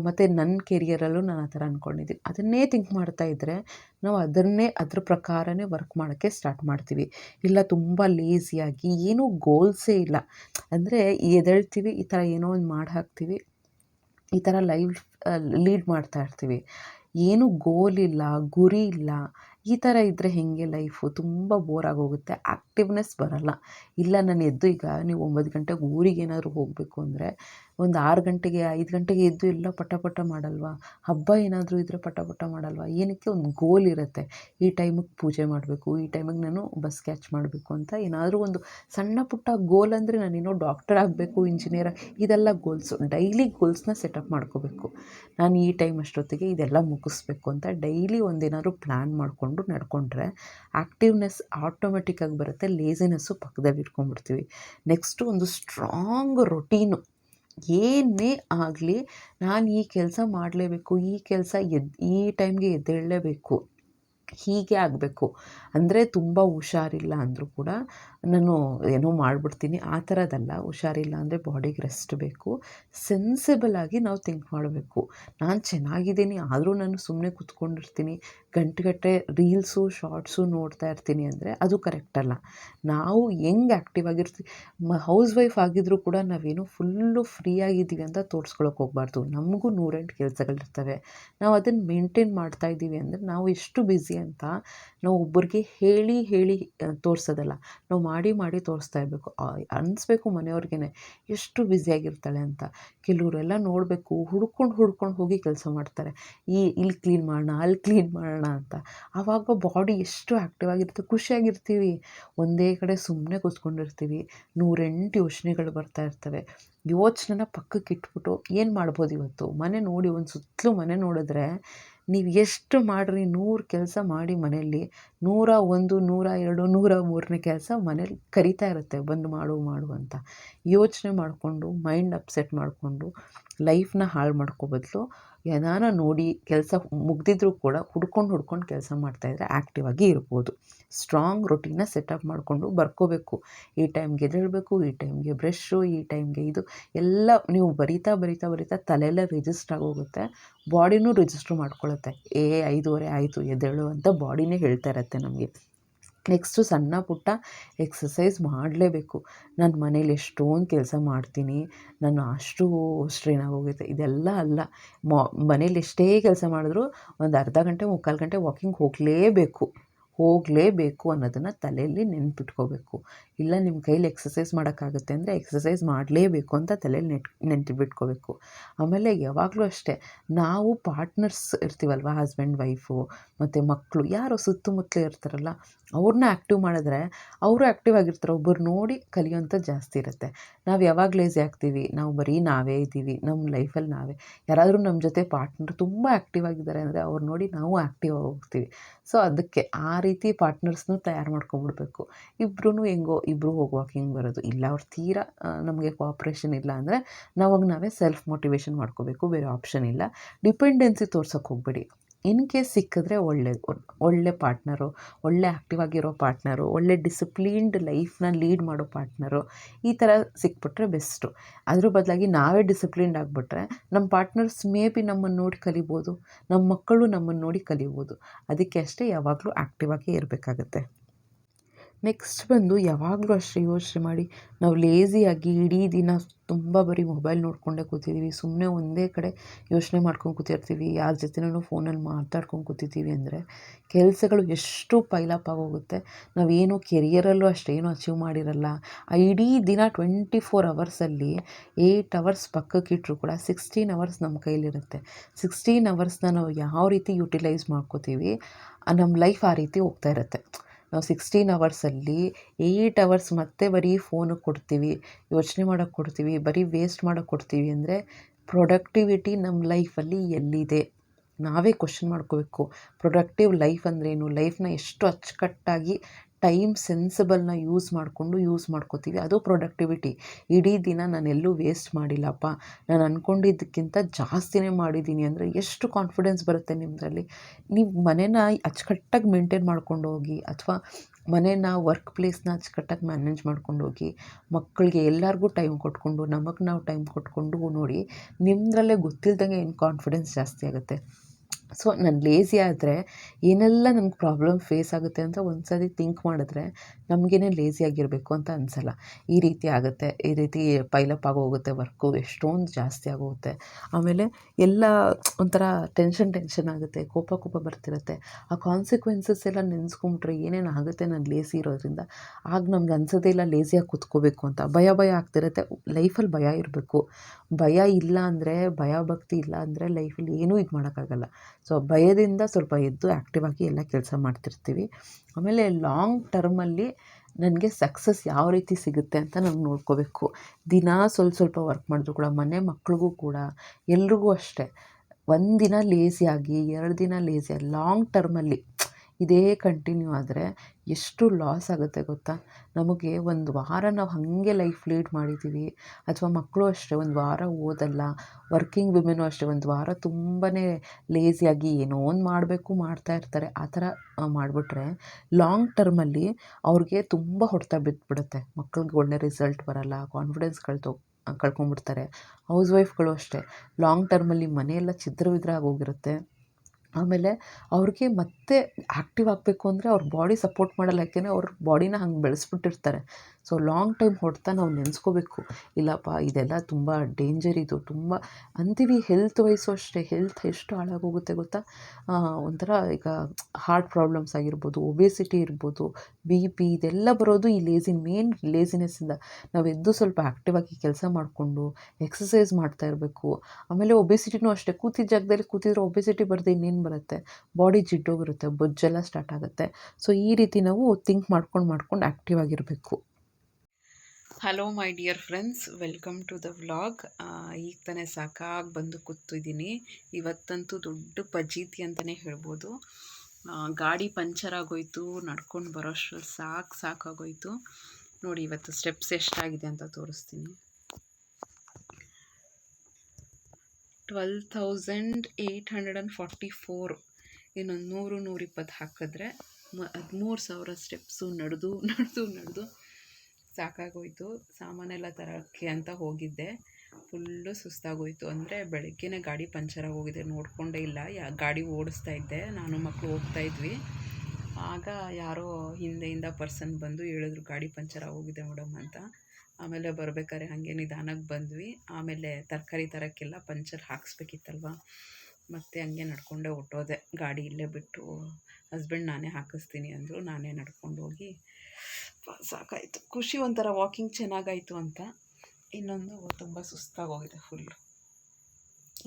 ಮತ್ತು ನನ್ನ ಕೆರಿಯರಲ್ಲೂ ನಾನು ಆ ಥರ ಅಂದ್ಕೊಂಡಿದ್ದೀನಿ ಅದನ್ನೇ ಥಿಂಕ್ ಮಾಡ್ತಾ ಇದ್ದರೆ ನಾವು ಅದನ್ನೇ, ಅದ್ರ ಪ್ರಕಾರನೇ ವರ್ಕ್ ಮಾಡೋಕ್ಕೆ ಸ್ಟಾರ್ಟ್ ಮಾಡ್ತೀವಿ. ಇಲ್ಲ ತುಂಬ ಲೇಸಿಯಾಗಿ ಏನೂ ಗೋಲ್ಸೇ ಇಲ್ಲ ಅಂದರೆ ಎದ್ದೇಳ್ತೀವಿ, ಈ ಥರ ಏನೋ ಒಂದು ಮಾಡಿ ಹಾಕ್ತೀವಿ ಈ ಥರ ಲೈಫ್ ಲೀಡ್ ಮಾಡ್ತಾ ಇರ್ತೀವಿ. ಏನೂ ಗೋಲ್ ಇಲ್ಲ, ಗುರಿ ಇಲ್ಲ, ಈ ಥರ ಇದ್ದರೆ ಹೇಗೆ ಲೈಫು ತುಂಬ ಬೋರ್ ಆಗೋಗುತ್ತೆ ಆ್ಯಕ್ಟಿವ್ನೆಸ್ ಬರಲ್ಲ. ಇಲ್ಲ, ನಾನು ಎದ್ದು ಈಗ ನೀವು ಒಂಬತ್ತು ಗಂಟೆಗೆ ಊರಿಗೆ ಏನಾದರೂ ಹೋಗಬೇಕು ಅಂದರೆ ಒಂದು ಆರು ಗಂಟೆಗೆ, ಐದು ಗಂಟೆಗೆ ಎದ್ದು ಎಲ್ಲ ಪಟ ಪಟ ಮಾಡಲ್ವಾ? ಹಬ್ಬ ಏನಾದರೂ ಇದ್ದರೆ ಪಟ ಪಟ ಮಾಡಲ್ವಾ? ಏನಕ್ಕೆ ಒಂದು ಗೋಲ್ ಇರುತ್ತೆ. ಈ ಟೈಮಿಗೆ ಪೂಜೆ ಮಾಡಬೇಕು, ಈ ಟೈಮಿಗೆ ನಾನು ಬಸ್ ಕ್ಯಾಚ್ ಮಾಡಬೇಕು ಅಂತ ಏನಾದರೂ ಒಂದು ಸಣ್ಣ ಪುಟ್ಟ ಗೋಲ್ ಅಂದರೆ ನಾನೇನೋ ಡಾಕ್ಟರ್ ಆಗಬೇಕು ಇಂಜಿನಿಯರ್ ಇದೆಲ್ಲ ಗೋಲ್ಸು ಡೈಲಿ ಗೋಲ್ಸ್ನ ಸೆಟಪ್ ಮಾಡ್ಕೋಬೇಕು. ನಾನು ಈ ಟೈಮ್ ಅಷ್ಟೊತ್ತಿಗೆ ಇದೆಲ್ಲ ಮುಗಿಸ್ಬೇಕು ಅಂತ ಡೈಲಿ ಒಂದೇನಾದ್ರು ಪ್ಲ್ಯಾನ್ ಮಾಡಿಕೊಂಡು ನಡ್ಕೊಂಡ್ರೆ ಆ್ಯಕ್ಟಿವ್ನೆಸ್ ಆಟೋಮೆಟಿಕ್ಕಾಗಿ ಬರುತ್ತೆ ಲೇಸಿನೆಸ್ಸು ಪಕ್ಕದಲ್ಲಿ ಇಟ್ಕೊಂಡ್ಬಿಡ್ತೀವಿ ನೆಕ್ಸ್ಟು ಒಂದು ಸ್ಟ್ರಾಂಗ್ ರೊಟೀನು ಏನೇ ಆಗಲಿ ನಾನು ಈ ಕೆಲಸ ಮಾಡಲೇಬೇಕು, ಈ ಕೆಲಸ ಎದ್ದು ಈ ಟೈಮ್ಗೆ ಎದ್ದೇಳಲೇಬೇಕು, ಹೀಗೆ ಆಗಬೇಕು. ಅಂದರೆ ತುಂಬ ಹುಷಾರಿಲ್ಲ ಅಂದರೂ ಕೂಡ ನಾನು ಏನೋ ಮಾಡಿಬಿಡ್ತೀನಿ. ಆ ಥರದ್ದಲ್ಲ ಹುಷಾರಿಲ್ಲ ಅಂದರೆ ಬಾಡಿಗೆ ರೆಸ್ಟ್ ಬೇಕು. ಸೆನ್ಸಿಬಲ್ ಆಗಿ ನಾವು ಥಿಂಕ್ ಮಾಡಬೇಕು. ನಾನು ಚೆನ್ನಾಗಿದ್ದೀನಿ, ಆದರೂ ನಾನು ಸುಮ್ಮನೆ ಕೂತ್ಕೊಂಡಿರ್ತೀನಿ. ಗಂಟೆಗಟ್ಟಲೆ ರೀಲ್ಸು ಶಾರ್ಟ್ಸು ನೋಡ್ತಾ ಇರ್ತೀನಿ ಅಂದರೆ ಅದು ಕರೆಕ್ಟ್ ಅಲ್ಲ. ನಾವು ಹೆಂಗೆ ಆ್ಯಕ್ಟಿವ್ ಆಗಿರ್ತೀವಿ ಮ ಹೌಸ್ ವೈಫ್ ಆಗಿದ್ದರೂ ಕೂಡ ನಾವೇನು ಫುಲ್ಲು ಫ್ರೀ ಆಗಿದ್ದೀವಿ ಅಂತ ತೋರಿಸ್ಕೊಳಕ್ಕೆ ಹೋಗ್ಬಾರ್ದು. ನಮಗೂ ನೂರೆಂಟು ಕೆಲಸಗಳಿರ್ತವೆ ನಾವು ಅದನ್ನು ಮೇಂಟೈನ್ ಮಾಡ್ತಾ ಇದ್ದೀವಿ ಅಂದರೆ ನಾವು ಎಷ್ಟು ಬ್ಯುಸಿ ಅಂತ ನಾವು ಒಬ್ಬರಿಗೆ ಹೇಳಿ ಹೇಳಿ ತೋರಿಸೋದಲ್ಲ. ನಾವು ಮಾಡಿ ಮಾಡಿ ತೋರಿಸ್ತಾ ಇರಬೇಕು. ಅನ್ನಿಸ್ಬೇಕು ಮನೆಯವ್ರಿಗೇ ಎಷ್ಟು ಬ್ಯುಸಿಯಾಗಿರ್ತಾಳೆ ಅಂತ. ಕೆಲವರೆಲ್ಲ ನೋಡಬೇಕು, ಹುಡ್ಕೊಂಡು ಹುಡ್ಕೊಂಡು ಹೋಗಿ ಕೆಲಸ ಮಾಡ್ತಾರೆ. ಈ, ಇಲ್ಲಿ ಕ್ಲೀನ್ ಮಾಡೋಣ, ಅಲ್ಲಿ ಕ್ಲೀನ್ ಮಾಡೋಣ ಅಂತ. ಆವಾಗ ಬಾಡಿ ಎಷ್ಟು ಆ್ಯಕ್ಟಿವ್ ಆಗಿರುತ್ತೆ. ಖುಷಿಯಾಗಿರ್ತೀವಿ. ಒಂದೇ ಕಡೆ ಸುಮ್ಮನೆ ಕೂತ್ಕೊಂಡಿರ್ತೀವಿ. ನೂರೆಂಟು ಯೋಚನೆಗಳು ಬರ್ತಾ ಇರ್ತವೆ. ಯೋಚನೆನ ಪಕ್ಕಕ್ಕೆ ಇಟ್ಬಿಟ್ಟು ಏನು ಮಾಡ್ಬೋದು ಇವತ್ತು? ಮನೆ ನೋಡಿ, ಒಂದು ಸುತ್ತಲೂ ಮನೆ ನೋಡಿದ್ರೆ, ನೀವು ಎಷ್ಟು ಮಾಡಿರಿ, ನೂರು ಕೆಲಸ ಮಾಡಿ ಮನೆಯಲ್ಲಿ ನೂರ ಒಂದು, ನೂರ ಎರಡು, ನೂರ ಮೂರನೇ ಕೆಲಸ ಮನೇಲಿ ಕರಿತಾ ಇರುತ್ತೆ. ಬಂದು ಮಾಡು ಮಾಡು ಅಂತ. ಯೋಚನೆ ಮಾಡಿಕೊಂಡು ಮೈಂಡ್ ಅಪ್ಸೆಟ್ ಮಾಡಿಕೊಂಡು ಲೈಫ್ನ ಹಾಳು ಮಾಡ್ಕೋ ಬದಲು ಏನಾರ ನೋಡಿ ಕೆಲಸ ಮುಗ್ದಿದ್ರೂ ಕೂಡ ಹುಡ್ಕೊಂಡು ಹುಡ್ಕೊಂಡು ಕೆಲಸ ಮಾಡ್ತಾಯಿದ್ರೆ ಆ್ಯಕ್ಟಿವ್ ಆಗಿ ಇರ್ಬೋದು. ಸ್ಟ್ರಾಂಗ್ ರೊಟೀನ ಸೆಟಪ್ ಮಾಡಿಕೊಂಡು ಬರ್ಕೋಬೇಕು. ಈ ಟೈಮ್ಗೆ ಎದ್ದೇಳಬೇಕು, ಈ ಟೈಮ್ಗೆ ಬ್ರಷ್ಷು ಈ ಟೈಮ್ಗೆ ಇದು ಎಲ್ಲ ನೀವು ಬರಿತಾ ಬರಿತಾ ಬರಿತಾ ತಲೆಯೆಲ್ಲ ರಿಜಿಸ್ಟ್ರ್ ಆಗೋಗುತ್ತೆ. ಬಾಡಿನೂ ರಿಜಿಸ್ಟ್ರ್ ಮಾಡ್ಕೊಳ್ಳುತ್ತೆ ಏ, ಐದೂವರೆ ಆಯಿತು, ಎದ್ದೇಳು ಅಂತ ಬಾಡಿನೇ ಹೇಳ್ತಾ ಇರತ್ತೆ. ನಮಗೆ. ನೆಕ್ಸ್ಟು ಸಣ್ಣ ಪುಟ್ಟ ಎಕ್ಸಸೈಸ್ ಮಾಡಲೇಬೇಕು. ನಾನು ಮನೇಲಿ ಎಷ್ಟೊಂದು ಕೆಲಸ ಮಾಡ್ತೀನಿ. ನಾನು ಅಷ್ಟು ಸ್ಟ್ರೈನ್ ಆಗೋಗುತ್ತೆ ಇದೆಲ್ಲ ಅಲ್ಲ. ಮನೇಲಿ ಎಷ್ಟೇ ಕೆಲಸ ಮಾಡಿದ್ರು ಒಂದು ಅರ್ಧ ಗಂಟೆ, ಮುಕ್ಕಾಲು ಗಂಟೆ ವಾಕಿಂಗ್ ಹೋಗಲೇಬೇಕು. ಹೋಗಲೇಬೇಕು ಅನ್ನೋದನ್ನು ತಲೆಯಲ್ಲಿ ನೆನ್ಪಿಟ್ಕೋಬೇಕು. ಇಲ್ಲ ನಿಮ್ಮ ಕೈಲಿ ಎಕ್ಸಸೈಸ್ ಮಾಡೋಕ್ಕಾಗುತ್ತೆ ಅಂದರೆ ಎಕ್ಸಸೈಸ್ ಮಾಡಲೇಬೇಕು ಅಂತ ತಲೆಯಲ್ಲಿ ನೆಟ್, ನೆನ್ಪಿಟ್ಕೋಬೇಕು. ಆಮೇಲೆ ಯಾವಾಗಲೂ ಅಷ್ಟೇ, ನಾವು ಪಾರ್ಟ್ನರ್ಸ್ ಇರ್ತೀವಲ್ವ ಹಸ್ಬೆಂಡ್ ವೈಫು ಮತ್ತು ಮಕ್ಕಳು ಯಾರು ಸುತ್ತಮುತ್ತಲೇ ಇರ್ತಾರಲ್ಲ ಅವ್ರನ್ನ ಆ್ಯಕ್ಟಿವ್ ಮಾಡಿದ್ರೆ ಅವರು ಆ್ಯಕ್ಟಿವ್ ಆಗಿರ್ತಾರೆ ಒಬ್ಬರು ನೋಡಿ ಕಲಿಯೋಂಥದ್ದು ಜಾಸ್ತಿ ಇರುತ್ತೆ. ನಾವು ಯಾವಾಗ ಲೇಸಿ ಆಗ್ತೀವಿ, ನಾವು ಬರೀ ನಾವೇ ಇದ್ದೀವಿ ನಮ್ಮ ಲೈಫಲ್ಲಿ ನಾವೇ. ಯಾರಾದರೂ ನಮ್ಮ ಜೊತೆ ಪಾರ್ಟ್ನರ್ ತುಂಬ ಆ್ಯಕ್ಟಿವ್ ಆಗಿದ್ದಾರೆ ಅಂದರೆ ಅವ್ರು ನೋಡಿ ನಾವು ಆ್ಯಕ್ಟಿವ್ ಹೋಗ್ತೀವಿ. ಸೊ ಅದಕ್ಕೆ ಆ ರೀತಿ ಪಾರ್ಟ್ನರ್ಸ್ನೂ ತಯಾರು ಮಾಡ್ಕೊಂಬಿಡ್ಬೇಕು. ಇಬ್ಬರೂ ಹೆಂಗೋ ಇಬ್ಬರು ಹೋಗುವಾಗ ಹೆಂಗೆ ಬರೋದು. ಇಲ್ಲ, ಅವ್ರು ತೀರಾ ನಮಗೆ ಕೋಆಪ್ರೇಷನ್ ಇಲ್ಲ ಅಂದರೆ ನಾವಾಗ ನಾವೇ ಸೆಲ್ಫ್ ಮೋಟಿವೇಶನ್ ಮಾಡ್ಕೋಬೇಕು. ಬೇರೆ ಆಪ್ಷನ್ ಇಲ್ಲ. ಡಿಪೆಂಡೆನ್ಸಿ ತೋರ್ಸೋಕೆ ಹೋಗಬೇಡಿ. ಇನ್ ಕೇಸ್ ಸಿಕ್ಕಿದ್ರೆ ಒಳ್ಳೆ ಒಳ್ಳೆ ಪಾರ್ಟ್ನರು, ಒಳ್ಳೆ ಆ್ಯಕ್ಟಿವ್ ಆಗಿರೋ ಪಾರ್ಟ್ನರು, ಒಳ್ಳೆ ಡಿಸಿಪ್ಲೀನ್ಡ್ ಲೈಫ್ನ ಲೀಡ್ ಮಾಡೋ ಪಾರ್ಟ್ನರು ಈ ಥರ ಸಿಕ್ಬಿಟ್ರೆ ಬೆಸ್ಟು ಅದ್ರ ಬದಲಾಗಿ ನಾವೇ ಡಿಸಿಪ್ಲಿನ್ಡ್ ಆಗಿಬಿಟ್ರೆ ನಮ್ಮ ಪಾರ್ಟ್ನರ್ಸ್ ಮೇ ಬಿ ನಮ್ಮನ್ನು ನೋಡಿ ಕಲಿಬೋದು ನಮ್ಮ ಮಕ್ಕಳು ನಮ್ಮನ್ನು ನೋಡಿ ಕಲಿಬೋದು. ಅದಕ್ಕೆ ಅಷ್ಟೇ ಯಾವಾಗಲೂ ಆ್ಯಕ್ಟಿವ್ ಆಗಿ ಇರಬೇಕಾಗತ್ತೆ. ನೆಕ್ಸ್ಟ್ ಬಂದು ಯಾವಾಗಲೂ ಅಷ್ಟೇ ಯೋಚನೆ ಮಾಡಿ. ನಾವು ಲೇಸಿಯಾಗಿ ಇಡೀ ದಿನ ತುಂಬ ಬರೀ ಮೊಬೈಲ್ ನೋಡ್ಕೊಂಡೇ ಕೂತಿದ್ದೀವಿ ಸುಮ್ಮನೆ ಒಂದೇ ಕಡೆ ಯೋಚನೆ ಮಾಡ್ಕೊಂಡು ಕೂತಿರ್ತೀವಿ. ಯಾರ ಜೊತೆನೂ ಫೋನಲ್ಲಿ ಮಾತಾಡ್ಕೊಂಡು ಕೂತಿದ್ದೀವಿ ಅಂದರೆ ಕೆಲಸಗಳು ಎಷ್ಟು ಪೈಲಪ್ ಆಗೋಗುತ್ತೆ. ನಾವೇನು ಕೆರಿಯರಲ್ಲೂ ಅಷ್ಟೇನು ಅಚೀವ್ ಮಾಡಿರಲ್ಲ. ಆ ಇಡೀ ದಿನ ಟ್ವೆಂಟಿ ಫೋರ್ ಅವರ್ಸಲ್ಲಿ ಏಯ್ಟ್ ಅವರ್ಸ್ ಪಕ್ಕಕ್ಕಿಟ್ರು ಕೂಡ ಸಿಕ್ಸ್ಟೀನ್ ಅವರ್ಸ್ ನಮ್ಮ ಕೈಲಿರುತ್ತೆ. ಸಿಕ್ಸ್ಟೀನ್ ಅವರ್ಸ್ನ ನಾವು ಯಾವ ರೀತಿ ಯುಟಿಲೈಸ್ ಮಾಡ್ಕೋತೀವಿ ನಮ್ಮ ಲೈಫ್ ಆ ರೀತಿ ಹೋಗ್ತಾ ಇರುತ್ತೆ. ನಾವು ಸಿಕ್ಸ್ಟೀನ್ ಅವರ್ಸಲ್ಲಿ ಏಯ್ಟ್ ಅವರ್ಸ್ ಮತ್ತೆ ಬರೀ ಫೋನಿಗೆ ಕೊಡ್ತೀವಿ. ಯೋಚನೆ ಮಾಡೋಕ್ಕೆ ಕೊಡ್ತೀವಿ, ಬರೀ ವೇಸ್ಟ್ ಮಾಡೋಕ್ಕೆ ಕೊಡ್ತೀವಿ ಅಂದರೆ ಪ್ರೊಡಕ್ಟಿವಿಟಿ ನಮ್ಮ ಲೈಫಲ್ಲಿ ಎಲ್ಲಿದೆ? ನಾವೇ ಕ್ವಶನ್ ಮಾಡ್ಕೋಬೇಕು. ಪ್ರೊಡಕ್ಟಿವ್ ಲೈಫ್ ಅಂದ್ರೇನು? ಲೈಫ್ನ ಎಷ್ಟು ಅಚ್ಚುಕಟ್ಟಾಗಿ ಟೈಮ್ ಸೆನ್ಸಿಬಲ್ನ ಯೂಸ್ ಮಾಡಿಕೊಂಡು ಯೂಸ್ ಮಾಡ್ಕೋತೀವಿ. ಅದು ಪ್ರೊಡಕ್ಟಿವಿಟಿ. ಇಡೀ ದಿನ ನಾನು ಎಲ್ಲೂ ವೇಸ್ಟ್ ಮಾಡಿಲ್ಲಪ್ಪ. ನಾನು ಅಂದ್ಕೊಂಡಿದ್ದಕ್ಕಿಂತ ಜಾಸ್ತಿನೇ ಮಾಡಿದ್ದೀನಿ ಅಂದರೆ ಎಷ್ಟು ಕಾನ್ಫಿಡೆನ್ಸ್ ಬರುತ್ತೆ ನಿಮ್ಮದ್ರಲ್ಲಿ ನೀವು ಮನೇನ ಅಚ್ಚುಕಟ್ಟಾಗಿ ಮೇಂಟೈನ್ ಮಾಡ್ಕೊಂಡು ಹೋಗಿ ಅಥವಾ ಮನೇನ ವರ್ಕ್ ಪ್ಲೇಸ್ನ ಅಚ್ಚುಕಟ್ಟಾಗಿ ಮ್ಯಾನೇಜ್ ಮಾಡ್ಕೊಂಡು ಹೋಗಿ ಮಕ್ಕಳಿಗೆ ಎಲ್ಲರಿಗೂ ಟೈಮ್ ಕೊಟ್ಕೊಂಡು, ನಮಗೆ ನಾವು ಟೈಮ್ ಕೊಟ್ಕೊಂಡು ನೋಡಿ ನಿಮ್ಮದ್ರಲ್ಲೇ ಗೊತ್ತಿಲ್ದಂಗೆ ಏನು ಕಾನ್ಫಿಡೆನ್ಸ್ ಜಾಸ್ತಿ ಆಗುತ್ತೆ. ಸೊ ನಾನು ಲೇಸಿ ಆದರೆ ಏನೆಲ್ಲ ನಮ್ಗೆ ಪ್ರಾಬ್ಲಮ್ ಫೇಸ್ ಆಗುತ್ತೆ ಅಂತ ಒಂದು ಸರಿ ಥಿಂಕ್ ಮಾಡಿದ್ರೆ ನಮಗೇನೆ ಲೇಸಿಯಾಗಿರಬೇಕು ಅಂತ ಅನಿಸಲ್ಲ. ಈ ರೀತಿ ಆಗುತ್ತೆ, ಈ ರೀತಿ ಪೈಲಪ್ ಆಗೋಗುತ್ತೆ ವರ್ಕು ಎಷ್ಟೊಂದು ಜಾಸ್ತಿ ಆಗೋಗುತ್ತೆ. ಆಮೇಲೆ ಎಲ್ಲ ಒಂಥರ ಟೆನ್ಷನ್ ಟೆನ್ಷನ್ ಆಗುತ್ತೆ, ಕೋಪ ಕೋಪ ಬರ್ತಿರುತ್ತೆ. ಆ ಕಾನ್ಸಿಕ್ವೆನ್ಸಸ್ ಎಲ್ಲ ನೆನೆಸ್ಕೊಂಬಿಟ್ರೆ ಏನೇನು ಆಗುತ್ತೆ ನಾನು ಲೇಸಿ ಇರೋದ್ರಿಂದ, ಆಗ ನಮ್ಗೆ ಅನ್ಸೋದೇ ಇಲ್ಲ ಲೇಸಿಯಾಗಿ ಕೂತ್ಕೋಬೇಕು ಅಂತ. ಭಯ ಭಯ ಆಗ್ತಿರುತ್ತೆ. ಲೈಫಲ್ಲಿ ಭಯ ಇರಬೇಕು. ಭಯ ಇಲ್ಲ ಅಂದರೆ, ಭಯ ಭಕ್ತಿ ಇಲ್ಲ ಅಂದರೆ ಲೈಫಲ್ಲಿ ಏನೂ ಇದು ಮಾಡೋಕ್ಕಾಗಲ್ಲ. ಸೊ ಭಯದಿಂದ ಸ್ವಲ್ಪ ಎದ್ದು ಆ್ಯಕ್ಟಿವ್ ಆಗಿ ಎಲ್ಲ ಕೆಲಸ ಮಾಡ್ತಿರ್ತೀವಿ. ಆಮೇಲೆ ಲಾಂಗ್ ಟರ್ಮಲ್ಲಿ ನನಗೆ ಸಕ್ಸಸ್ ಯಾವ ರೀತಿ ಸಿಗುತ್ತೆ ಅಂತ ನಾವು ನೋಡ್ಕೋಬೇಕು. ದಿನ ಸ್ವಲ್ಪ ಸ್ವಲ್ಪ ವರ್ಕ್ ಮಾಡಿದ್ರು ಕೂಡ, ಮನೆ ಮಕ್ಳಿಗೂ ಕೂಡ, ಎಲ್ರಿಗೂ ಅಷ್ಟೇ. ಒಂದಿನ ಲೇಸಿಯಾಗಿ ಎರಡು ದಿನ ಲೇಸಿಯಾಗಿ ಲಾಂಗ್ ಟರ್ಮಲ್ಲಿ ಇದೇ ಕಂಟಿನ್ಯೂ ಆದರೆ ಎಷ್ಟು ಲಾಸ್ ಆಗುತ್ತೆ ಗೊತ್ತಾ? ನಮಗೆ ಒಂದು ವಾರ ನಾವು ಹಾಗೆ ಲೈಫ್ ಲೀಡ್ ಮಾಡಿದ್ದೀವಿ ಅಥವಾ ಮಕ್ಕಳು ಅಷ್ಟೇ, ಒಂದು ವಾರ ಓದಲ್ಲ ವರ್ಕಿಂಗ್ ವಿಮೆನು ಅಷ್ಟೇ, ಒಂದು ವಾರ ತುಂಬಾ ಲೇಸಿಯಾಗಿ ಏನೋ ಒಂದು ಮಾಡಬೇಕು, ಮಾಡ್ತಾ ಇರ್ತಾರೆ. ಆ ಥರ ಮಾಡಿಬಿಟ್ರೆ ಲಾಂಗ್ ಟರ್ಮಲ್ಲಿ ಅವ್ರಿಗೆ ತುಂಬ ಹೊಡೆತ ಬಿದ್ದುಬಿಡುತ್ತೆ ಮಕ್ಳಿಗೆ ಒಳ್ಳೆ ರಿಸಲ್ಟ್ ಬರಲ್ಲ ಕಾನ್ಫಿಡೆನ್ಸ್ ಕಳ್ತೊ, ಕಳ್ಕೊಂಡ್ಬಿಡ್ತಾರೆ. ಹೌಸ್ ವೈಫ್ಗಳು ಅಷ್ಟೇ ಲಾಂಗ್ ಟರ್ಮಲ್ಲಿ ಮನೆಯೆಲ್ಲ ಛಿದ್ರ ವಿದ್ರ ಆಗೋಗಿರುತ್ತೆ. ಆಮೇಲೆ ಅವ್ರಿಗೆ ಮತ್ತೆ ಆ್ಯಕ್ಟಿವ್ ಆಗಬೇಕು ಅಂದರೆ ಅವ್ರ ಬಾಡಿ ಸಪೋರ್ಟ್ ಮಾಡಲ್ಲ ಯಾಕೆಂದರೆ ಅವ್ರ ಬಾಡಿನ ಹಂಗೆ ಬೆಳೆಸ್ಬಿಟ್ಟಿರ್ತಾರೆ. ಸೊ ಲಾಂಗ್ ಟೈಮ್ ಹೊಡೆತ ನಾವು ನೆನೆಸ್ಕೋಬೇಕು. ಇಲ್ಲಪ್ಪ, ಇದೆಲ್ಲ ತುಂಬ ಡೇಂಜರ್ ಇದು. ತುಂಬ, ಅಂತೀವಿ ಹೆಲ್ತ್ ವೈಸು ಅಷ್ಟೇ. ಹೆಲ್ತ್ ಎಷ್ಟು ಹಾಳಾಗೋಗುತ್ತೆ ಗೊತ್ತಾ? ಒಂಥರ ಈಗ ಹಾರ್ಟ್ ಪ್ರಾಬ್ಲಮ್ಸ್ ಆಗಿರ್ಬೋದು ಒಬೇಸಿಟಿ ಇರ್ಬೋದು ಬಿ ಪಿ ಇದೆಲ್ಲ ಬರೋದು ಈ ಲೇಸಿ ಮೇನ್ ಲೇಸಿನೆಸ್ಸಿಂದ ನಾವು ಎದ್ದು ಸ್ವಲ್ಪ ಆ್ಯಕ್ಟಿವ್ ಆಗಿ ಕೆಲಸ ಮಾಡಿಕೊಂಡು ಎಕ್ಸಸೈಸ್ ಮಾಡ್ತಾ ಇರಬೇಕು. ಆಮೇಲೆ ಒಬೆಸಿಟಿನೂ ಅಷ್ಟೇ. ಕೂತಿದ್ದ ಜಾಗದಲ್ಲಿ ಕೂತಿದ್ರೆ ಒಬೇಸಿಟಿ ಬರದೆ ಇನ್ನೇನು ಬರುತ್ತೆ? ಬಾಡಿ ಜಿಡ್ಡೋಗಿರುತ್ತೆ, ಬೊಜ್ಜೆಲ್ಲ ಸ್ಟಾರ್ಟ್ ಆಗುತ್ತೆ. ಸೊ ಈ ರೀತಿ ನಾವು ಥಿಂಕ್ ಮಾಡ್ಕೊಂಡು ಮಾಡ್ಕೊಂಡು ಆ್ಯಕ್ಟಿವ್ ಆಗಿರಬೇಕು. Hello my dear friends welcome to the vlog ಈಗ ತಾನೇ ಸಾಕಾಗಿ ಬಂದು ಕೂತಿದ್ದೀನಿ. ಇವತ್ತಂತೂ ದೊಡ್ಡ ಪಜೀತಿ ಅಂತಲೇ ಹೇಳ್ಬೋದು. ಗಾಡಿ ಪಂಚರ್ ಆಗೋಯ್ತು, ನಡ್ಕೊಂಡು ಬರೋಷ್ಟು ಸಾಕು ಸಾಕಾಗೋಯ್ತು. ನೋಡಿ, ಇವತ್ತು ಸ್ಟೆಪ್ಸ್ ಎಷ್ಟಾಗಿದೆ ಅಂತ ತೋರಿಸ್ತೀನಿ. Twelve thousand eight hundred and forty four ಇನ್ನೊಂದು ನೂರು ನೂರಿಪ್ಪತ್ತು ಹಾಕಿದ್ರೆ ಹದಿಮೂರು ಸಾವಿರ ಸ್ಟೆಪ್ಸು ನಡೆದು ನಡೆದು ನಡೆದು. ಸಾಕಾಗೋಯ್ತು. ಸಾಮಾನೆಲ್ಲ ತರೋಕ್ಕೆ ಅಂತ ಹೋಗಿದ್ದೆ. ಫುಲ್ಲು ಸುಸ್ತಾಗೋಯ್ತು. ಅಂದರೆ ಬೆಳಗ್ಗೆನೇ ಗಾಡಿ ಪಂಚರ್ ಆಗೋಗಿದೆ. ನೋಡಿಕೊಂಡೇ ಇಲ್ಲ. ಯಾ, ಗಾಡಿ ಓಡಿಸ್ತಾ ಇದ್ದೆ. ನಾನು ಮಕ್ಕಳು ಹೋಗ್ತಾ ಇದ್ವಿ. ಆಗ ಯಾರೋ ಹಿಂದೆಯಿಂದ ಪರ್ಸನ್ ಬಂದು ಹೇಳಿದ್ರು, ಗಾಡಿ ಪಂಚರ್ ಆಗೋಗಿದೆ ಮೇಡಮ್ ಅಂತ. ಆಮೇಲೆ ಬರ್ಬೇಕಾದ್ರೆ ಹಾಗೆ ನಿಧಾನಕ್ಕೆ ಬಂದ್ವಿ. ಆಮೇಲೆ ತರಕಾರಿ ತರೋಕ್ಕೆಲ್ಲ ಪಂಚರ್ ಹಾಕಿಸ್ಬೇಕಿತ್ತಲ್ವ? ಮತ್ತು ಹಂಗೆ ನಡ್ಕೊಂಡೇ ಹೊರ್ಟೋದೆ. ಗಾಡಿ ಇಲ್ಲೇ ಬಿಟ್ಟು, ಹಸ್ಬೆಂಡ್ ನಾನೇ ಹಾಕಿಸ್ತೀನಿ ಅಂದರು. ನಾನೇ ನಡ್ಕೊಂಡು ಹೋಗಿ ಸಾಕಾಯಿತು. ಖುಷಿ ಒಂಥರ ವಾಕಿಂಗ್ ಚೆನ್ನಾಗಾಯಿತು ಅಂತ ಇನ್ನೊಂದು ತುಂಬ ಸುಸ್ತಾಗೋಗಿದೆ ಫುಲ್ಲು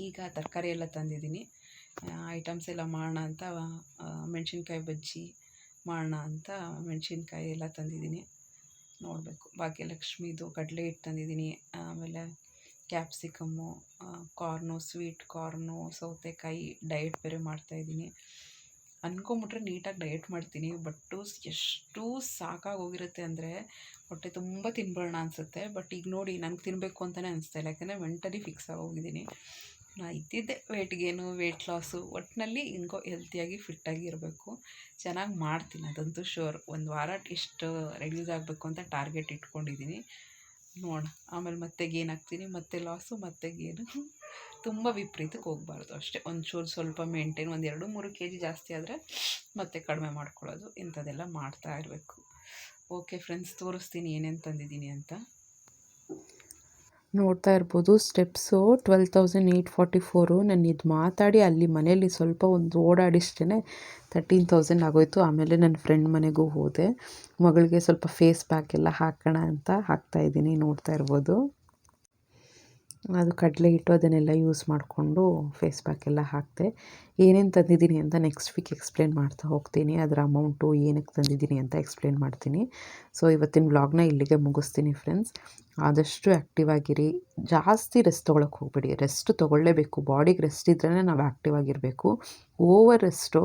ಈಗ ತರಕಾರಿ ಎಲ್ಲ ತಂದಿದ್ದೀನಿ. ಐಟಮ್ಸ್ ಎಲ್ಲ ಮಾಡೋಣ ಅಂತ ಮೆಣಸಿನ್ಕಾಯಿ ಬಜ್ಜಿ ಮಾಡೋಣ ಅಂತ ಮೆಣಸಿನ್ಕಾಯಿ ಎಲ್ಲ ತಂದಿದ್ದೀನಿ. ನೋಡಬೇಕು. ಭಾಗ್ಯಲಕ್ಷ್ಮಿದು ಕಡಲೆ ಹಿಟ್ಟು ತಂದಿದ್ದೀನಿ. ಆಮೇಲೆ ಕ್ಯಾಪ್ಸಿಕಮ್ಮು ಕಾರ್ನು ಸ್ವೀಟ್ ಕಾರ್ನು ಸೌತೆಕಾಯಿ ಡಯಟ್ ಬೇರೆ ಮಾಡ್ತಾಯಿದ್ದೀನಿ ಅನ್ಕೊಂಬಿಟ್ರೆ ನೀಟಾಗಿ ಡಯಟ್ ಮಾಡ್ತೀನಿ ಬಟ್ಟು ಎಷ್ಟು ಸಾಕಾಗೋಗಿರುತ್ತೆ ಅಂದರೆ ಹೊಟ್ಟೆ ತುಂಬ ತಿನ್ಬಿಡೋಣ ಅನಿಸುತ್ತೆ. ಬಟ್ ಈಗ ನೋಡಿ ನನಗೆ ತಿನ್ನಬೇಕು ಅಂತಲೇ ಅನಿಸ್ತಾ ಇಲ್ಲ. ಯಾಕಂದರೆ ಮೆಂಟಲಿ ಫಿಕ್ಸ್ ಆಗೋಗಿದ್ದೀನಿ. ನಾ ಇದ್ದಿದ್ದೆ ವೆಯ್ಟ್ ಗೇನು ವೆಯ್ಟ್ ಲಾಸು ಒಟ್ಟಿನಲ್ಲಿ ಹಿಂಗೋ ಹೆಲ್ತಿಯಾಗಿ ಫಿಟ್ಟಾಗಿ ಇರಬೇಕು. ಚೆನ್ನಾಗಿ ಮಾಡ್ತೀನಿ, ಅದಂತೂ ಶೋರ್ ಒಂದು ವಾರ ಎಷ್ಟು ರೆಡ್ಯೂಸ್ ಆಗಬೇಕು ಅಂತ ಟಾರ್ಗೆಟ್ ಇಟ್ಕೊಂಡಿದ್ದೀನಿ. ನೋಡೋಣ. ಆಮೇಲೆ ಮತ್ತೆ ಗೇನ್ ಆಗ್ತೀನಿ, ಮತ್ತೆ ಲಾಸು ಮತ್ತೆ ಗೇನು <laughs> ತುಂಬ ವಿಪರೀತಕ್ಕೆ ಹೋಗಬಾರ್ದು. ಅಷ್ಟೇ, ಒಂಚೂರು ಸ್ವಲ್ಪ ಮೇಂಟೈನ್ ಒಂದು ಎರಡು ಮೂರು ಕೆ ಜಿ ಜಾಸ್ತಿ ಆದರೆ ಮತ್ತೆ ಕಡಿಮೆ ಮಾಡ್ಕೊಳ್ಳೋದು, ಇಂಥದ್ದೆಲ್ಲ ಮಾಡ್ತಾ ಇರಬೇಕು. ಓಕೆ ಫ್ರೆಂಡ್ಸ್ ತೋರಿಸ್ತೀನಿ ಏನೇನು ತಂದಿದ್ದೀನಿ ಅಂತ. ನೋಡ್ತಾ ಇರ್ಬೋದು steps twelve thousand eight forty four ನಾನು ಇದು ಮಾತಾಡಿ ಅಲ್ಲಿ ಮನೇಲಿ ಸ್ವಲ್ಪ ಒಂದು ಓಡಾಡಿಷ್ಟೇ ತರ್ಟೀನ್ ತೌಸಂಡ್ ಆಗೋಯಿತು. ಆಮೇಲೆ ನನ್ನ ಫ್ರೆಂಡ್ ಮನೆಗೂ ಹೋದೆ. ಮಗಳಿಗೆ ಸ್ವಲ್ಪ ಫೇಸ್ ಪ್ಯಾಕ್ ಎಲ್ಲ ಹಾಕೋಣ ಅಂತ ಹಾಕ್ತಾಯಿದ್ದೀನಿ ನೋಡ್ತಾ ಇರ್ಬೋದು. ಅದು ಕಡಲೆ ಹಿಟ್ಟು ಅದನ್ನೆಲ್ಲ ಯೂಸ್ ಮಾಡಿಕೊಂಡು ಫೇಸ್ ಪ್ಯಾಕ್ ಎಲ್ಲ ಹಾಕಿದೆ ಏನೇನು ತಂದಿದ್ದೀನಿ ಅಂತ ನೆಕ್ಸ್ಟ್ ವೀಕ್ ಎಕ್ಸ್ಪ್ಲೇನ್ ಮಾಡ್ತಾ ಹೋಗ್ತೀನಿ. ಅದರ ಅಮೌಂಟು ಏನಕ್ಕೆ ತಂದಿದ್ದೀನಿ ಅಂತ ಎಕ್ಸ್ಪ್ಲೇನ್ ಮಾಡ್ತೀನಿ. ಸೊ ಇವತ್ತಿನ ವ್ಲಾಗ್ನ ಇಲ್ಲಿಗೆ ಮುಗಿಸ್ತೀನಿ ಫ್ರೆಂಡ್ಸ್ ಆದಷ್ಟು ಆ್ಯಕ್ಟಿವ್ ಆಗಿರಿ. ಜಾಸ್ತಿ ರೆಸ್ಟ್ ತೊಗೊಳಕ್ಕೆ ಹೋಗ್ಬೇಡಿ. ರೆಸ್ಟ್ ತೊಗೊಳ್ಳೇಬೇಕು. ಬಾಡಿಗೆ ರೆಸ್ಟ್ ಇದ್ರೇ ನಾವು ಆ್ಯಕ್ಟಿವ್ ಆಗಿರಬೇಕು. ಓವರ್ ರೆಸ್ಟು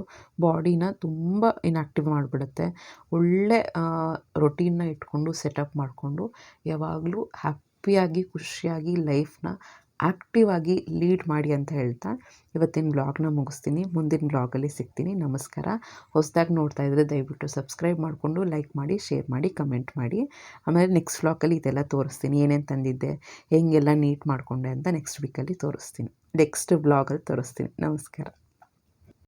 ಬಾಡಿನ ತುಂಬ ಇನ್ಆಕ್ಟಿವ್ ಮಾಡಿಬಿಡುತ್ತೆ. ಒಳ್ಳೆ ರೊಟೀನ್ನ ಇಟ್ಕೊಂಡು ಸೆಟಪ್ ಮಾಡಿಕೊಂಡು ಯಾವಾಗಲೂ ಹ್ಯಾಪ್ ಹ್ಯಾಪಿಯಾಗಿ ಖುಷಿಯಾಗಿ, ಲೈಫ್ನ ಆ್ಯಕ್ಟಿವ್ ಆಗಿ ಲೀಡ್ ಮಾಡಿ ಅಂತ ಹೇಳ್ತಾ ಇವತ್ತಿನ ಬ್ಲಾಗ್ನ ಮುಗಿಸ್ತೀನಿ. ಮುಂದಿನ ಬ್ಲಾಗಲ್ಲಿ ಸಿಗ್ತೀನಿ. ನಮಸ್ಕಾರ. ಹೊಸದಾಗಿ ನೋಡ್ತಾ ಇದ್ದರೆ ದಯವಿಟ್ಟು ಸಬ್ಸ್ಕ್ರೈಬ್ ಮಾಡಿಕೊಂಡು ಲೈಕ್ ಮಾಡಿ, ಶೇರ್ ಮಾಡಿ, ಕಮೆಂಟ್ ಮಾಡಿ. ಆಮೇಲೆ ನೆಕ್ಸ್ಟ್ ಬ್ಲಾಗಲ್ಲಿ ಇದೆಲ್ಲ ತೋರಿಸ್ತೀನಿ. ಏನೇನು ತಂದಿದ್ದೆ, ಹೆಂಗೆಲ್ಲ ನೀಟ್ ಮಾಡಿಕೊಂಡೆ ಅಂತ ನೆಕ್ಸ್ಟ್ ವೀಕಲ್ಲಿ ತೋರಿಸ್ತೀನಿ. ನೆಕ್ಸ್ಟ್ ಬ್ಲಾಗಲ್ಲಿ ತೋರಿಸ್ತೀನಿ. ನಮಸ್ಕಾರ.